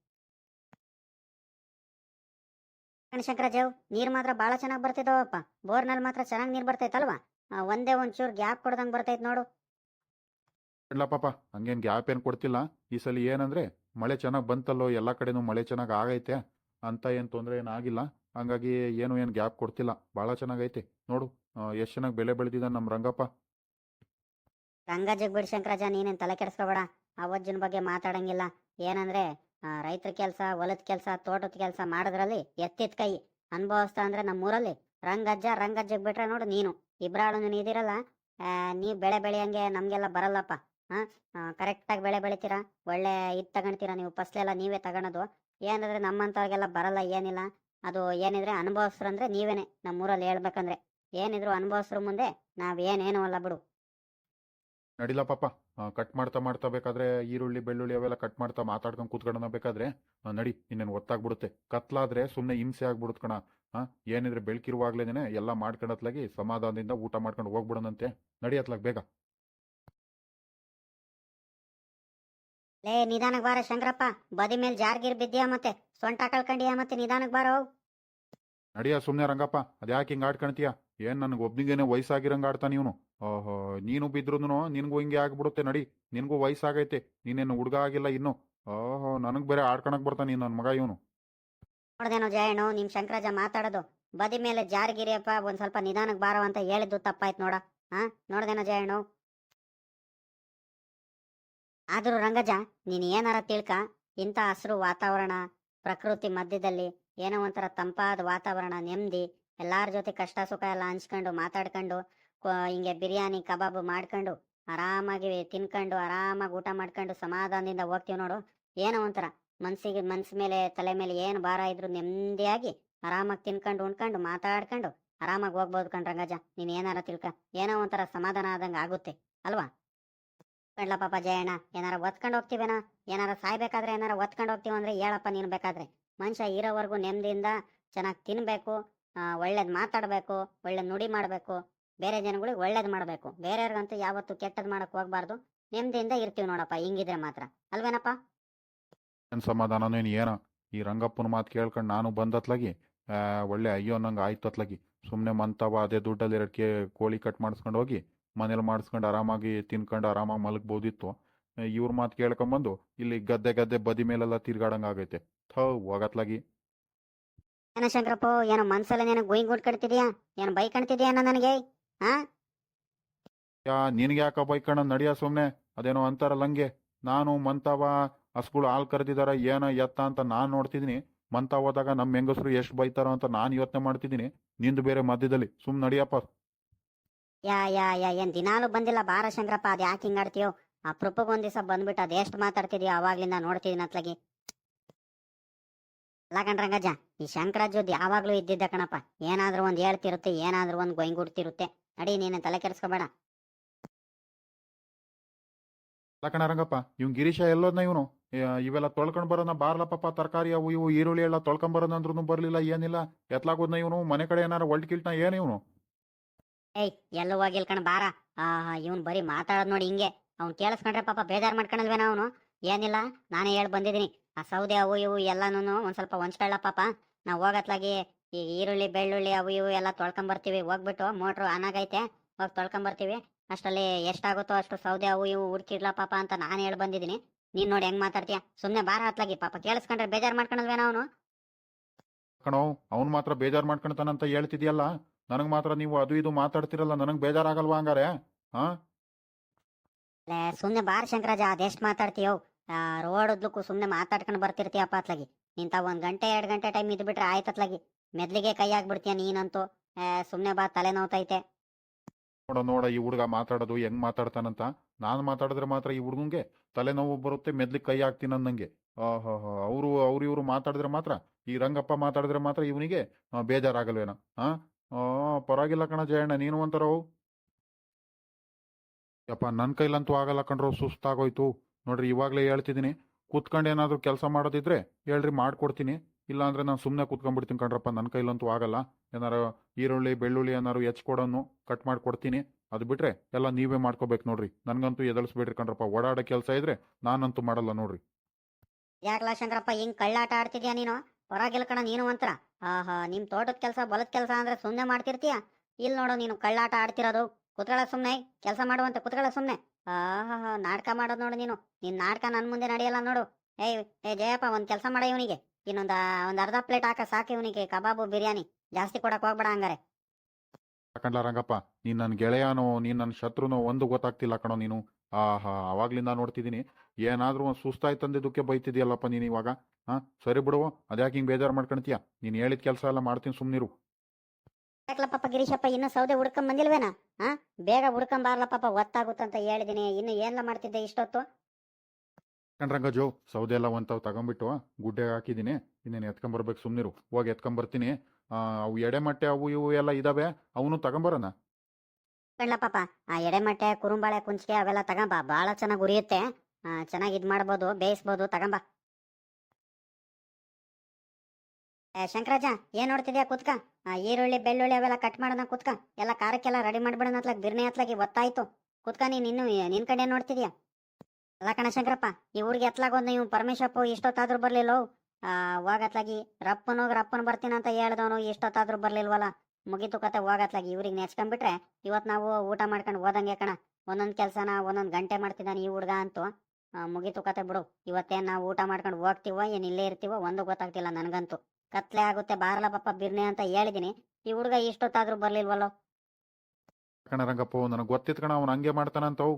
ಶಂಕರಾಜವ್? ನೀರ್ ಮಾತ್ರ ಬಹಳ ಚೆನ್ನಾಗಿ ಬರ್ತಿದಾವಪ್ಪ. ಬೋರ್ನಲ್ಲಿ ಮಾತ್ರ ಚೆನ್ನಾಗಿ ನೀರ್ ಬರ್ತೈತಲ್ವಾ? ಒಂದೇ ಒಂದೇ ಒಂಚೂರು ಗ್ಯಾಪ್ ಕೊಡ್ದಂಗ್ ಬರ್ತೈತ್ ನೋಡು. ಇಲ್ಲ ಪಾಪ ಹಂಗೇನ್ ಗ್ಯಾಪ್ ಏನ್ ಕೊಡ್ತಿಲ್ಲ. ಈ ಸಲ ಏನಂದ್ರೆ ಮಳೆ ಚೆನ್ನಾಗಿ ಬಂತಲ್ಲೋ ಎಲ್ಲಾ ಕಡೆನೂ ಮಳೆ ಚೆನ್ನಾಗಿ ಆಗೈತೆ ಅಂತ ಏನ್ ತೊಂದರೆ ಏನಾಗಿಲ್ಲ ಹಂಗಾಗಿ ಏನು ಏನ್ ಗ್ಯಾಪ್ ಕೊಡ್ತಿಲ್ಲ. ಭಾಳ ಚೆನ್ನಾಗೈತೆ ನೋಡು ಎಷ್ಟು ಚೆನ್ನಾಗಿ ಬೆಲೆ ಬೆಳೆದಿದ ನಮ್ಮ ರಂಗಪ್ಪ. ರಂಗ ಜಗ್ಬಿಡ್ ಶಂಕರಾಜ ನೀನೇನ್ ತಲೆ ಕೆಡಿಸ್ಕೋಬೇಡ. ಅವಜ್ಜನ ಬಗ್ಗೆ ಮಾತಾಡಂಗಿಲ್ಲ. ಏನಂದ್ರೆ ರೈತರ ಕೆಲಸ, ಹೊಲದ ಕೆಲಸ, ತೋಟದ ಕೆಲಸ ಮಾಡೋದ್ರಲ್ಲಿ ಎತ್ತಿದ ಕೈ. ಅನುಭವಿಸ್ತಾ ಅಂದ್ರೆ ನಮ್ಮೂರಲ್ಲಿ ರಂಗಜ್ಜ ರಂಗಜ್ಜ ಬಿಟ್ರೆ ನೋಡು ನೀನು. ಇಬ್ರಾಳು ನೀನು ಇದಿರಲ್ಲ ನೀವ್ ಬೆಳೆ ಬೆಳೆಯಂಗೆ ನಮ್ಗೆಲ್ಲ ಬರಲ್ಲಪ್ಪ. ಹಾ ಕರೆಕ್ಟಾಗಿ ಬೆಳೆ ಬೆಳಿತೀರಾ? ಒಳ್ಳೆ ಇದು ತಗೊಂತೀರಾ ನೀವು? ಫಸ್ಲೆಲ್ಲ ನೀವೇ ತಗೊಳೋದು. ಏನಂದ್ರೆ ನಮ್ಮಂತವ್ರಿಗೆಲ್ಲ ಬರಲ್ಲ, ಏನಿಲ್ಲ. ಅದು ಏನಿದ್ರೆ ಅನುಭವಿಸ್ರು ಅಂದ್ರೆ ನೀವೇನೆ. ನಮ್ಮೂರಲ್ಲಿ ಹೇಳ್ಬೇಕಂದ್ರೆ. ಏನಿದ್ರು ಅನುಭವಿಸ್ರು ಮುಂದೆ ನಾವೇನೇನು ಅಲ್ಲ ಬಿಡು. ನಡಿಲ್ಲ ಪಾಪ ಕಟ್ ಮಾಡ್ತಾ ಮಾಡ್ತಾ ಬೇಕಾದ್ರೆ ಈರುಳ್ಳಿ ಬೆಳ್ಳುಳ್ಳಿ ಅವೆಲ್ಲ ಕಟ್ ಮಾಡ್ತಾ ಮಾತಾಡ್ಕೊಂಡು ಕೂತ್ಕೊಳ್ಳೋಣ ಬೇಕಾದ್ರೆ. ನಡಿ ಇನ್ನೇನು ಗೊತ್ತಾಗ್ಬಿಡುತ್ತೆ ಕತ್ಲಾದ್ರೆ ಸುಮ್ಮನೆ ಹಿಂಸೆ ಆಗ್ಬಿಡುತ್ತೆ ಕಣ. ಹಾ ಏನಿದ್ರೆ ಬೆಳಕಿರುವಾಗ್ಲೇನೆ ಎಲ್ಲ ಮಾಡ್ಕೊಂಡತ್ಲಾಗಿ ಸಮಾಧಾನದಿಂದ ಊಟ ಮಾಡ್ಕೊಂಡು ಹೋಗ್ಬಿಡೋಣಂತೆ. ನಡಿಯತ್ಲಾಗ ಬೇಗ. ಲೇ ನಿಧಾನಕ್ ಬಾರ ಶಂಕರಪ್ಪ. ಬದಿ ಮೇಲೆ ಜಾರ್ಗಿರ್ ಬಿದ್ದಿಯಾ ಮತ್ತೆ? ಸೊಂಟ ಕಳ್ಕೊಂಡಿಯಾ ಮತ್ತೆ ನಿಧಾನಕ್ ಬಾರೋ? ನಡಿಯ ಸುಮ್ಮನೆ ರಂಗಪ್ಪ. ಅದ್ಯಾಕೆ ಹಿಂಗೆ ಆಡ್ಕೊಂತೀಯ ಏನ್ ನನಗೆ ಒಬ್ನಿಗೇನೆ ವಯಸ್ಸಾಗಿರಂಗ ಆಡ್ತಾನೆ ಇವನು ಓಹೋ, ನೀನು ಬಿದ್ರು ನಿನ್ಗೂ ಹಿಂಗೆ ಆಗ್ಬಿಡುತ್ತೆ, ನಡಿ. ನಿನಗೂ ವಯಸ್ಸಾಗೈತೆ, ನೀನೇನು ಹುಡುಗ ಆಗಿಲ್ಲ ಇನ್ನು. ಓಹೋ, ನನಗ್ ಬೇರೆ ಆಡ್ಕೊಳಕ್ ಬರ್ತಾನೆ ನನ್ನ ಮಗ ಇವನು. ನೋಡ್ದೇನೋ ಜಯಣ್ಣು, ನಿಮ್ ಶಂಕರಾಜ ಮಾತಾಡೋದು. ಬದಿ ಮೇಲೆ ಜಾರಿಗಿರಿಯಪ್ಪ ಒಂದ್ ಸ್ವಲ್ಪ ನಿಧಾನಕ್ ಬಾರೋ ಅಂತ ಹೇಳಿದ್ದು ತಪ್ಪಾಯ್ತು ನೋಡ. ಹಾ, ನೋಡ್ದೇನೋ ಜಯಣ್ಣು? ಆದ್ರೂ ರಂಗಜ, ನೀನ್ ಏನಾರ ತಿಳ್ಕ. ಇಂಥ ಹಸಿರು ವಾತಾವರಣ, ಪ್ರಕೃತಿ ಮಧ್ಯದಲ್ಲಿ ಏನೋ ಒಂಥರ ತಂಪಾದ ವಾತಾವರಣ ನೆಮ್ಮದಿ ಎಲ್ಲಾರ ಜೊತೆ ಕಷ್ಟ ಸುಖ ಎಲ್ಲ ಹಂಚ್ಕೊಂಡು ಮಾತಾಡ್ಕೊಂಡು ಹಿಂಗೆ ಬಿರಿಯಾನಿ ಕಬಾಬ್ ಮಾಡ್ಕೊಂಡು ಆರಾಮಾಗಿ ತಿನ್ಕೊಂಡು ಆರಾಮಾಗಿ ಊಟ ಮಾಡ್ಕೊಂಡು ಸಮಾಧಾನದಿಂದ ಹೋಗ್ತೀವಿ ನೋಡು. ಏನೋ ಒಂಥರ ಮನ್ಸಿಗೆ, ಮನ್ಸ್ ಮೇಲೆ, ತಲೆ ಮೇಲೆ ಏನು ಭಾರ ಇದ್ರು ನೆಮ್ಮದಿಯಾಗಿ ಆರಾಮಾಗಿ ತಿನ್ಕೊಂಡು, ಉಣ್ಕೊಂಡು, ಮಾತಾಡ್ಕೊಂಡು ಆರಾಮಾಗಿ ಹೋಗ್ಬೋದು ಕಣ್ ರಂಗಜ ನೀನ್ ಏನಾರ ತಿಳ್ಕ. ಏನೋ ಒಂಥರ ಸಮಾಧಾನ ಆದಂಗೆ ಆಗುತ್ತೆ, ಅಲ್ವಾ? ಕಣ್ಲ ಪಾಪ ಜಯಣ್ಣ, ಏನಾರ ಒತ್ಕೊಂಡು ಹೋಗ್ತೀವೇನ? ಏನಾರ ಸಾಯ್ಬೇಕಾದ್ರೆ ಏನಾರ ಒತ್ಕೊಂಡು ಹೋಗ್ತೀವಿ ಅಂದ್ರೆ ಹೇಳಪ್ಪ ನೀನು ಬೇಕಾದ್ರೆ. ಮನುಷ್ಯ ಇರೋವರೆಗೂ ನೆಮ್ಮದಿಯಿಂದ ಚೆನ್ನಾಗಿ ತಿನ್ಬೇಕು ಒಳ್ಳೇದ್ ಮಾತಾಡ್ಬೇಕು ಒಳ್ಳೆ ನುಡಿ ಮಾಡ್ಬೇಕು ಬೇರೆ ಜನಗಳಿಗೆ ಒಳ್ಳೇದು ಮಾಡಬೇಕು. ಬೇರೆಯವ್ರಿಗಂತೂ ಯಾವತ್ತು ಕೆಟ್ಟದ್ ಮಾಡಕ್ ಹೋಗ್ಬಾರ್ದು. ನೆಮ್ಮದಿಯಿಂದ ಇರ್ತೀವಿ ನೋಡಪ್ಪ ಹಿಂಗಿದ್ರೆ ಮಾತ್ರ. ಅಲ್ವೇನಪ್ಪ? ಏನು ಸಮಾಧಾನ ಏನು ಏನೋ. ಈ ರಂಗಪ್ಪನ ಮಾತು ಕೇಳ್ಕೊಂಡು ನಾನು ಬಂದತ್ಲಾಗಿ ಒಳ್ಳೆ ಅಯ್ಯೋ ನಂಗೆ ಆಯ್ತು ಅತ್ಲಾಗಿ ಸುಮ್ಮನೆ ಮಂತವ ಅದೇ ದುಡ್ಡಲ್ಲಿ ಎರಡು ಕೆ ಕೋಳಿ ಕಟ್ ಮಾಡಿಸ್ಕೊಂಡು ಹೋಗಿ ಮನೇಲಿ ಮಾಡಿಸ್ಕೊಂಡು ಆರಾಮಾಗಿ ತಿನ್ಕೊಂಡು ಆರಾಮಾಗಿ ಮಲಗ್ಬೋದಿತ್ತು. ಇವ್ರ ಮಾತು ಕೇಳ್ಕೊಂಬಂದು ಇಲ್ಲಿ ಗದ್ದೆ ಗದ್ದೆ ಬದಿ ಮೇಲೆಲ್ಲ ತಿರ್ಗಾಡಂಗೆ ಆಗೈತೆ. ಥೋ ಹೋಗತ್ಲಾಗಿ. ಏನೋ ಶಂಕರಪ್ಪ ಏನೋ ಮನ್ಸಲ್ಲ ನೀನು ಗುಯ್ ಗುಡ್ ಕಟ್ತಿದ್ಯಾ? ಏನು ಬೈಕ್ ಕಣ್ತಿದ್ಯಾ ನನಗೆ? ಹಾ ಯಾ ನಿನ್ಗೆ ಯಾಕ ಬೈಕಣ್ಣ ನಡಿಯ ಸುಮ್ನೆ? ಅದೇನೋ ಅಂತಾರಲ್ಲ ಹಂಗೆ ನಾನು ಮಂತವ ಹಸ್ಗಳು ಹಾಲು ಕರೆದಿದಾರ ಏನ ಎತ್ತ ಅಂತ ನಾನು ನೋಡ್ತಿದ್ದೀನಿ ಮಂತ ಹೋದಾಗ ನಮ್ಮ ಹೆಂಗಸರು ಎಷ್ಟು ಬೈತಾರೋ ಅಂತ ನಾನು ಯೋಚನೆ ಮಾಡ್ತಿದ್ದೀನಿ ನಿಂದು ಬೇರೆ ಮಧ್ಯದಲ್ಲಿ. ಸುಮ್ ನಡಿಯಪ್ಪ. ಯಾ ಯಾ ಯಾ ಏನ್ ದಿನಾಲು ಬಂದಿಲ್ಲ ಬಾರ ಶಂಕರಪ್ಪ ಅದ್ ಯಾಕೆ ಹಿಂಗಾಡ್ತೀಯೋ? ಅಪ್ರೂಪಕ್ಕೆ ಒಂದ್ ದಿವಸ ಬಂದ್ಬಿಟ್ಟು ಅದೆಷ್ಟು ಮಾತಾಡ್ತಿದ್ಯೋ ಅವಾಗ್ಲಿಂದ ನೋಡ್ತಿದ್ದೀನಿ ಅತ್ಲಾಗಿ. ಅಲ್ಲ ರಂಗಜ ಈ ಶಂಕರಾಜದ್ ಯಾವಾಗ್ಲೂ ಇದ್ದಿದ್ದ ಕಣಪ್ಪ. ಏನಾದ್ರೂ ಒಂದ್ ಹೇಳ್ತಿರುತ್ತೆ ಏನಾದ್ರೂ ಒಂದ್ ಗೊಯ್ಗುಡ್ತಿರುತ್ತೆ. ನಡಿ ನೀನು ತಲೆ ಕೆಡಿಸ್ಕೋಬೇಡ. ಲಕಣ ರಂಗಪ್ಪ ಇವ್ ಗಿರೀಶ ಎಲ್ಲೋದ್ನ ಇವನು? ಇವೆಲ್ಲ ತೊಳ್ಕೊಂಡ್ ಬರೋನ ಬಾರ್ಲಪ್ಪ ತರಕಾರಿ ಅವು ಇವು ಈರುಳ್ಳಿ ಎಲ್ಲ ತೊಳ್ಕೊಂಡ್ ಬರೋದ್ ಅಂದ್ರೂ ಬರ್ಲಿಲ್ಲ ಏನಿಲ್ಲ. ಎತ್ಲಾಗೋದ್ನ ಇವನು? ಮನೆ ಕಡೆ ಏನಾರ ಒಲ್ಟ್ ಕಿಲ್ಟ್ನ ಏನ್ ಇವನು? ಏಯ್ ಎಲ್ಲೂ ಹೋಗಿಲ್ ಕಣ ಬಾರ. ಆ ಇವ್ನ್ ಬರೀ ಮಾತಾಡೋದ್ ನೋಡಿ ಹಿಂಗೆ. ಅವ್ನ್ ಕೇಳಿಸ್ಕೊಂಡ್ರೆ ಪಾಪ ಬೇಜಾರ್ ಮಾಡ್ಕೊಳಲ್ವೇನ ಅವನು? ಏನಿಲ್ಲ ನಾನೇ ಹೇಳ್ ಬಂದಿದ್ದೀನಿ. ಆ ಸೌದೆ ಅವು ಇವು ಎಲ್ಲಾನು ಒಂದ್ ಸ್ವಲ್ಪ ಹೊಂಚ್ಕೊಳ್ಳ ಪಾಪ. ನಾವ್ ಹೋಗತ್ಲಾಗಿ ಈ ಈರುಳ್ಳಿ ಬೆಳ್ಳುಳ್ಳಿ ಅವು ಇವು ಎಲ್ಲ ತೊಳ್ಕೊಂಡ್ ಬರ್ತೀವಿ. ಹೋಗ್ಬಿಟ್ಟು ಮೋಟ್ರು ಆನ್ ಆಗೈತೆ ಹೋಗಿ ತೊಳ್ಕೊಂಡ್ ಬರ್ತೀವಿ. ಅಷ್ಟರಲ್ಲಿ ಎಷ್ಟಾಗುತ್ತೋ ಅಷ್ಟು ಸೌದೆ ಅವು ಇವು ಹುಡ್ಕಿಡ್ಲ ಪಾಪ ಅಂತ ನಾನು ಹೇಳಿ ಬಂದಿದ್ದೀನಿ ನೀನ್ ನೋಡಿ ಹೆಂಗ್ ಮಾತಾಡ್ತೀಯ? ಸುಮ್ನೆ ಬಾರ ಹತ್ಲಾಗಿ ಪಾಪ. ಕೇಳಿಸ್ಕೊಂಡ್ರೆ ಬೇಜಾರ್ ಮಾಡ್ಕೊಳಲ್ವೇನ ಅವನು? ಕಣೋ ಅವ್ನು ಮಾತ್ರ ಬೇಜಾರ್ ಮಾಡ್ಕೊಳ್ತಾನಂತ ಹೇಳ್ತಿದ್ಯಲ್ಲ? ನನಗ್ ಮಾತ್ರ ನೀವು ಅದು ಇದು ಮಾತಾಡ್ತಿರಲ್ಲ ನನಗ್ ಬೇಜಾರಾಗಲ್ವಾ ಹಂಗಾರೆ ಹಾ ಸುಮ್ನೆ ಬಾರ್ ಶಂಕರಾಜ ಅದೆಷ್ಟ್ ಮಾತಾಡ್ತೀಯೋ? ರೋಡ್ ಉದ್ಲಕ್ಕೂ ಸುಮ್ಮನೆ ಮಾತಾಡ್ಕೊಂಡು ಬರ್ತಿರ್ತೀಯಪ್ಪ ಅತ್ಲಾಗಿ. ನಿಂತ ಒಂದು ಗಂಟೆ, ಎರಡು ಗಂಟೆ ಟೈಮ್ ಇದ್ಬಿಟ್ರೆ ಆಯ್ತತ್ಲಾಗಿ ಮೆದ್ಲಿಗೆ ಕೈ ಆಗ್ಬಿಡ್ತೀಯ ನೀನಂತೂ. ಸುಮ್ಮನೆ ಬಾ, ತಲೆ ನೋತೈತೆ ನೋಡ ನೋಡ, ಈ ಹುಡುಗ ಮಾತಾಡೋದು ಹೆಂಗ್ ಮಾತಾಡ್ತಾನಂತ. ನಾನು ಮಾತಾಡಿದ್ರೆ ಮಾತ್ರ ಈ ಹುಡುಗಂಗೆ ತಲೆನೋವು ಬರುತ್ತೆ, ಮೆದ್ಲಿಗೆ ಕೈ ಹಾಕ್ತೀನಿ ಅನ್ನಂಗೆ. ಅವರು, ಅವ್ರು ಇವ್ರು ಮಾತಾಡಿದ್ರೆ ಮಾತ್ರ, ಈ ರಂಗಪ್ಪ ಮಾತಾಡಿದ್ರೆ ಮಾತ್ರ ಇವನಿಗೆ ಬೇಜಾರಾಗಲ್ವೇನ ಹಾ ಪರವಾಗಿಲ್ಲ ಕಣ ಜಯಣ್ಣ, ನೀನು ಒಂಥರವು. ಯಪ್ಪ ನನ್ನ ಕೈಲಂತೂ ಆಗಲ್ಲ ಕಣ್ರೋ, ಸುಸ್ತಾಗೋಯ್ತು. ನೋಡ್ರಿ, ಇವಾಗಲೇ ಹೇಳ್ತಿದ್ದೀನಿ, ಕೂತ್ಕೊಂಡು ಏನಾದರೂ ಕೆಲಸ ಮಾಡೋದಿದ್ರೆ ಹೇಳ್ರಿ ಮಾಡ್ಕೊಡ್ತೀನಿ. ಇಲ್ಲಾಂದ್ರೆ ನಾನು ಸುಮ್ಮನೆ ಕೂತ್ಕೊಂಡ್ಬಿಡ್ತೀನಿ ಕಣ್ರಪ್ಪ ನನ್ನ ಕೈಲಂತೂ ಆಗಲ್ಲ. ಏನಾರು ಈರುಳ್ಳಿ, ಬೆಳ್ಳುಳ್ಳಿ ಏನಾರು ಹೆಚ್ಕೊಡೋನು ಕಟ್ ಮಾಡಿ ಕೊಡ್ತೀನಿ ಅದು ಬಿಟ್ರೆ ಎಲ್ಲ ನೀವೇ ಮಾಡ್ಕೋಬೇಕು ನೋಡ್ರಿ. ನನಗಂತೂ ಎದಳಿಸ್ಬೇಡ್ರಿ ಕಣ್ರಪ್ಪ, ಓಡಾಡೋ ಕೆಲಸ ಇದ್ರೆ ನಾನಂತೂ ಮಾಡಲ್ಲ ನೋಡ್ರಿ. ಯಾಕಲ ಶಂಕರಪ್ಪ ಹಿಂಗ್ ಕಳ್ಳಾಟ ಆಡ್ತಿದ್ಯಾ ನೀನು? ಹೊರಗಿಲ್ ಕಣ, ನೀನು ಅಂತರ ಆಹಾ, ನಿಮ್ ತೋಟದ ಕೆಲಸ ಬಲದ ಕೆಲಸ ಅಂದ್ರೆ ಸುಮ್ಮನೆ ಮಾಡ್ತಿರ್ತೀಯ? ಇಲ್ಲಿ ನೋಡು, ನೀನು ಕಳ್ಳಾಟ ಆಡ್ತಿರೋದು. ಕುತ್ಕೊಳ್ಳ ಸುಮ್ಮನೆ ಕೆಲಸ ಮಾಡುವಂತೆ ಆಹಾ ನಾಟಕ ಮಾಡೋದು ನೋಡು ನೀನು. ನಿನ್ ನಾಟಕ ನನ್ ಮುಂದೆ ನಡೆಯಲ್ಲ ನೋಡು. ಏಯ್, ಏ ಜಯಪ್ಪ, ಒಂದ್ ಕೆಲಸ ಮಾಡ ಇವನಿಗೆ. ಇನ್ನೊಂದ ಒಂದ್ ಅರ್ಧ ಪ್ಲೇಟ್ ಹಾಕ ಸಾಕು ಇವನಿಗೆ ಕಬಾಬು, ಬಿರಿಯಾನಿ. ಜಾಸ್ತಿ ಕೊಡಕ್ ಹೋಗ್ಬೇಡ ಹಂಗಾರೆ. ಯಾಕಂಡ್ಲ ರಂಗಪ್ಪ, ನೀನ್ ನನ್ನ ಗೆಳೆಯನೋ, ನೀನ್ ನನ್ನ ಶತ್ರುನೋ ಒಂದು ಗೊತ್ತಾಗ್ತಿಲ್ಲ ಕಣೋ ನೀನು. ಆಹಾ, ಅವಾಗ್ಲಿಂದ ನೋಡ್ತಿದೀನಿ ಏನಾದ್ರೂ ಒಂದು ಸುಸ್ತಾಯ್ತು ಅಂದಿದ್ದಕ್ಕೆ ಬೈತಿದ್ಯಲ್ಲಪ್ಪ ನೀನು ಇವಾಗ. ಹಾ ಸರಿ ಬಿಡುವ ಅದ್ಯಾಕೆ ಹಿಂಗೆ ಬೇಜಾರು ಮಾಡ್ಕೊಳ್ತೀಯ ನೀನು ಹೇಳಿದ ಕೆಲಸ ಎಲ್ಲ ಮಾಡ್ತೀನಿ ಸುಮ್ಮನಿರು ಪಾಪ ಗಿರೀಶಪ್ಪ ಇನ್ನೂ ಸೌದೆ ಹುಡ್ಕೊಂಡ್ ಬಂದಿಲ್ವೇನ? ಹಾ ಬೇಗ ಹುಡ್ಕೊಂಡ್ ಬಾರ್ಲ ಪಾಪ ಒತ್ತಾಗುತ್ತಂತ ಹೇಳಿದೀನಿ. ಇನ್ನು ಏನ್ಲ ಮಾಡ್ತಿದ್ದೆ ಇಷ್ಟೊತ್ತು? ಕಣ್ರಂಗಜು ಸೌದೆ ಎಲ್ಲ ಒಂತಾವ್ ತಗೊಂಬಿಟ್ಟು ಗುಡ್ಡೆ ಹಾಕಿದೀನಿ. ಇನ್ನೇನು ಎತ್ಕೊಂಬರ್ಬೇಕು ಸುಮ್ಮನಿರು ಹೋಗಿ ಎತ್ಕೊಂಬರ್ತೀನಿ ಅವು ಎಡೆಮಟ್ಟೆ ಅವು ಇವು ಎಲ್ಲ ಇದಾವೆ. ಅವನು ತಗೊಂಬರೋಣ ಕಣ್ಲ ಪಾಪ ಆ ಎಡೆಮಟ್ಟೆ ಕುರುಂಬಾಳೆ ಕುಂಚಿಗೆ ಅವೆಲ್ಲ ತಗೊಂಬ. ಬಹಳ ಚೆನ್ನಾಗಿ ಉರಿಯುತ್ತೆ. ಚೆನ್ನಾಗಿ ಇದ್ ಮಾಡ್ಬೋದು ಬೇಯಿಸ್ಬೋದು ತಗೊಂಬ. ಶಂಕರಾಜ, ಏನ್ ನೋಡ್ತಿದ್ಯಾ? ಕುತ್ಕ. ಈರುಳ್ಳಿ, ಬೆಳ್ಳುಳ್ಳಿ ಅವೆಲ್ಲ ಕಟ್ ಮಾಡೋಣ, ಕುತ್ಕ. ಎಲ್ಲ ಖಾರಕ್ಕೆಲ್ಲ ರೆಡಿ ಮಾಡ್ಬಿಡೋಣ ಅತ್ಲಾಗ ಬಿರ್ನೆ ಅತ್ಲಾಗಿ ಒತ್ತಾಯ್ತು. ಕುತ್ಕ, ನೀನ್ ಇನ್ನು ನಿನ್ ಕಡೆ ನೋಡ್ತಿದ್ಯಾ? ಅಲ್ಲ ಕಣ ಶಂಕರಪ್ಪ, ಈ ಊರಿಗೆ ಎತ್ಲಾಗ ಒಂದು ನೀವು ಪರಮೇಶ್ವರಪ್ಪ, ಇಷ್ಟೊತ್ತಾದ್ರೂ ಬರ್ಲಿಲ್ಲೋ? ಆ, ಹೋಗತ್ಲಾಗಿ ರಪ್ಪನೋಗಿ ರಪ್ಪನ್ ಬರ್ತೀನಿ ಅಂತ ಹೇಳ್ದವನು ಇಷ್ಟೊತ್ತಾದ್ರೂ ಬರ್ಲಿಲ್ವಲ್ಲ ಮುಗಿತು ಕತೆ, ಹೋಗತ್ಲಾಗಿ. ಇವ್ರಿಗೆ ನೆಚ್ಕೊಂಡ್ಬಿಟ್ರೆ ಇವತ್ ನಾವು ಊಟ ಮಾಡ್ಕೊಂಡು ಹೋದಂಗೆ ಕಣ. ಒಂದೊಂದ್ ಕೆಲ್ಸನ, ಒಂದೊಂದ್ ಗಂಟೆ ಮಾಡ್ತಿದ್ದಾನೆ ಈ ಹುಡ್ಗ ಅಂತೂ. ಮುಗೀತು ಕತೆ ಬಿಡು. ಇವತ್ತೇನ್ ನಾವು ಊಟ ಮಾಡ್ಕೊಂಡು ಹೋಗ್ತೀವೋ, ಏನ್ ಇಲ್ಲೇ ಇರ್ತೀವೋ, ಒಂದು ಗೊತ್ತಾಗ್ತಿಲ್ಲ ನನಗಂತೂ. ಕತ್ಲೆ ಆಗುತ್ತೆ, ಬಾರಲ ಪಪ್ಪ ಬಿರ್ನೆ ಅಂತ ಹೇಳಿದೀನಿ. ಈ ಹುಡುಗ ಇಷ್ಟೊತ್ತಾದ್ರೂ ಬರ್ಲಿಲ್ವಲ್ಲೋ? ಕಣ ರಂಗಪ್ಪ, ನನಗೆ ಗೊತ್ತಿತ್ತು ಕಣ ಅವ್ನು ಹಂಗೆ ಮಾಡ್ತಾನಂತವು.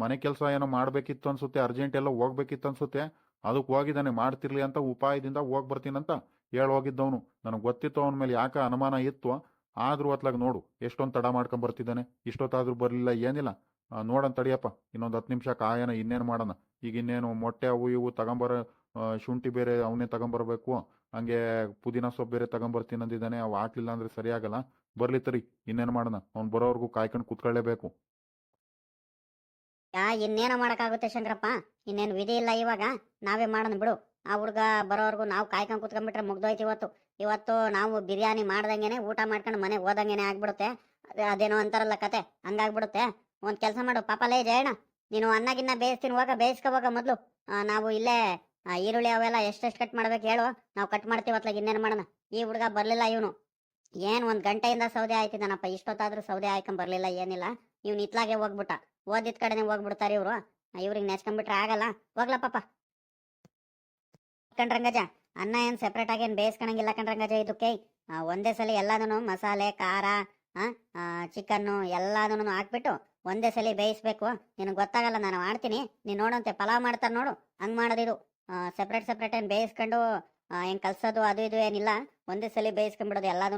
ಮನೆ ಕೆಲಸ ಏನೋ ಮಾಡ್ಬೇಕಿತ್ತು ಅನ್ಸುತ್ತೆ ಅರ್ಜೆಂಟ್ ಎಲ್ಲ ಹೋಗ್ಬೇಕಿತ್ತು ಅನ್ಸುತ್ತೆ. ಅದಕ್ಕೆ ಹೋಗಿದ್ದಾನೆ, ಮಾಡ್ತಿರ್ಲಿ ಅಂತ ಉಪಾಯದಿಂದ ಹೋಗಿ ಬರ್ತೀನಂತ ಹೇಳಿ ಹೋಗಿದ್ದವನು. ನನಗೆ ಗೊತ್ತಿತ್ತು ಅವನ ಮೇಲೆ ಯಾಕೆ ಅನುಮಾನ ಇತ್ತು. ಆದ್ರೂ ಅತ್ಲಾಗ ನೋಡು, ಎಷ್ಟೊಂದು ತಡ ಮಾಡ್ಕೊಂಡ್ ಬರ್ತಿದ್ದಾನೆ. ಇಷ್ಟೊತ್ತಾದ್ರೂ ಬರಲಿಲ್ಲ, ಏನಿಲ್ಲ. ನೋಡೋಣ ತಡಿಯಪ್ಪ, ಇನ್ನೊಂದು ಹತ್ತು ನಿಮಿಷ ಕಾಯನ ಇನ್ನೇನು ಮಾಡೋಣ. ಈಗ ಇನ್ನೇನು ಮೊಟ್ಟೆ ಅವು ಇವು ತಗೊಂಬರ ಶುಂಠಿ ಬೇರೆ ಅವನೇ ತಗೊಂಬರ್ಬೇಕು. ಹಂಗೆ ಪುದೀನ ಸೊಪ್ಪು ಬೇರೆ ತಗೊಂಬರ್ತೀನಿ ಅಂದಿದ್ದಾನೆ, ಅವು ಹಾಕ್ಲಿಲ್ಲ ಅಂದ್ರೆ ಸರಿಯಾಗಲ್ಲ ಬರ್ಲಿ ತರಿ ಇನ್ನೇನು ಮಾಡೋಣ? ಅವ್ನು ಬರೋವರೆಗೂ ಕಾಯ್ಕೊಂಡು ಕುತ್ಕೊಳ್ಳೇಬೇಕು. ಯಾ, ಇನ್ನೇನು ಮಾಡೋಕ್ಕಾಗುತ್ತೆ ಶಂಕರಪ್ಪ? ಇನ್ನೇನು ವಿಧಿ ಇಲ್ಲ ಇವಾಗ. ನಾವೇ ಮಾಡೋಣ ಬಿಡು. ಆ ಹುಡುಗ ಬರೋವರೆಗೂ ನಾವು ಕಾಯ್ಕೊಂಡು ಕುತ್ಕೊಂಡ್ಬಿಟ್ರೆ ಮುಗ್ದೋಯ್ತು ಇವತ್ತು. ಇವತ್ತು ನಾವು ಬಿರಿಯಾನಿ ಮಾಡ್ದಂಗೆನೆ, ಊಟ ಮಾಡ್ಕೊಂಡು ಮನೆಗೆ ಹೋದಂಗೆನೆ ಆಗ್ಬಿಡುತ್ತೆ. ಅದೇ- ಅದೇನೋ ಅಂತಾರಲ್ಲ ಕತೆ. ಹಂಗಾಗ್ಬಿಡುತ್ತೆ. ಒಂದು ಕೆಲಸ ಮಾಡು. ಪಾಪ, ಲೇ, ಜಯಣ್ಣ, ನೀನು ಅನ್ನಗಿನ್ನ ಬೇಯಿಸ್ತೀನಿ. ಹೋಗ ಬೇಯಿಸ್ಕೋಬೋಗ ಮೊದ್ಲು. ನಾವು ಇಲ್ಲೇ ಈರುಳ್ಳಿ ಅವೆಲ್ಲ ಎಷ್ಟೆಷ್ಟು ಕಟ್ ಮಾಡ್ಬೇಕು ಹೇಳು. ನಾವು ಕಟ್ ಮಾಡ್ತೀವಿ ಅತ್ಲಾಗ ಇನ್ನೇನು ಮಾಡೋಣ. ಈ ಹುಡುಗ ಬರಲಿಲ್ಲ ಇವನು. ಏನು ಒಂದು ಗಂಟೆಯಿಂದ ಸೌದೆ ಆಯ್ತಿದ್ದಾನಪ್ಪ ಇಷ್ಟೊತ್ತಾದ್ರೂ ಸೌದೆ ಆಯ್ಕೊಂಡ್ ಬರಲಿಲ್ಲ ಏನಿಲ್ಲ. ಇವ್ನು ಇತ್ಲಾಗೆ ಹೋಗ್ಬಿಟ್ಟ. ಓದಿದ ಕಡೆನೆ ಹೋಗ್ಬಿಡ್ತಾರೆ ಇವರು. ಇವ್ರಿಗೆ ನೆಚ್ಕೊಂಡ್ಬಿಟ್ರೆ ಆಗಲ್ಲ. ಹೋಗ್ಲ ಪಾಪ ಕಣ್ರಂಗಜ ಅನ್ನ ಏನು ಸೆಪ್ರೇಟ್ ಆಗಿ ಏನು ಬೇಯಿಸ್ಕೊಳಂಗಿಲ್ಲ ಕಣ್ರಂಗಜ ಇದಕ್ಕೆ? ಆ, ಒಂದೇ ಸಲ ಎಲ್ಲದನ್ನು ಮಸಾಲೆ ಖಾರ ಚಿಕನ್ನು ಎಲ್ಲದನ್ನು ಹಾಕ್ಬಿಟ್ಟು ಒಂದೇ ಸಲ ಬೇಯಿಸ್ಬೇಕು. ನಿನಗೆ ಗೊತ್ತಾಗಲ್ಲ ನಾನು ಮಾಡ್ತೀನಿ. ನೀನು ನೋಡೋಂತೆ ಪಲಾವ್ ಮಾಡ್ತಾರೆ ನೋಡು. ಹಂಗೆ ಮಾಡೋದಿದು ಸೆಪ್ರೇಟ್ ಸೆಪ್ರೇಟ್ ಏನು ಬೇಯಿಸ್ಕೊಂಡು ಹೆಂಗ್ ಕಲ್ಸೋದು ಅದು ಇದು ಏನಿಲ್ಲ, ಒಂದೇ ಸಲ ಬೇಯಿಸ್ಕೊಂಡ್ಬಿಡೋದು ಎಲ್ಲದೂ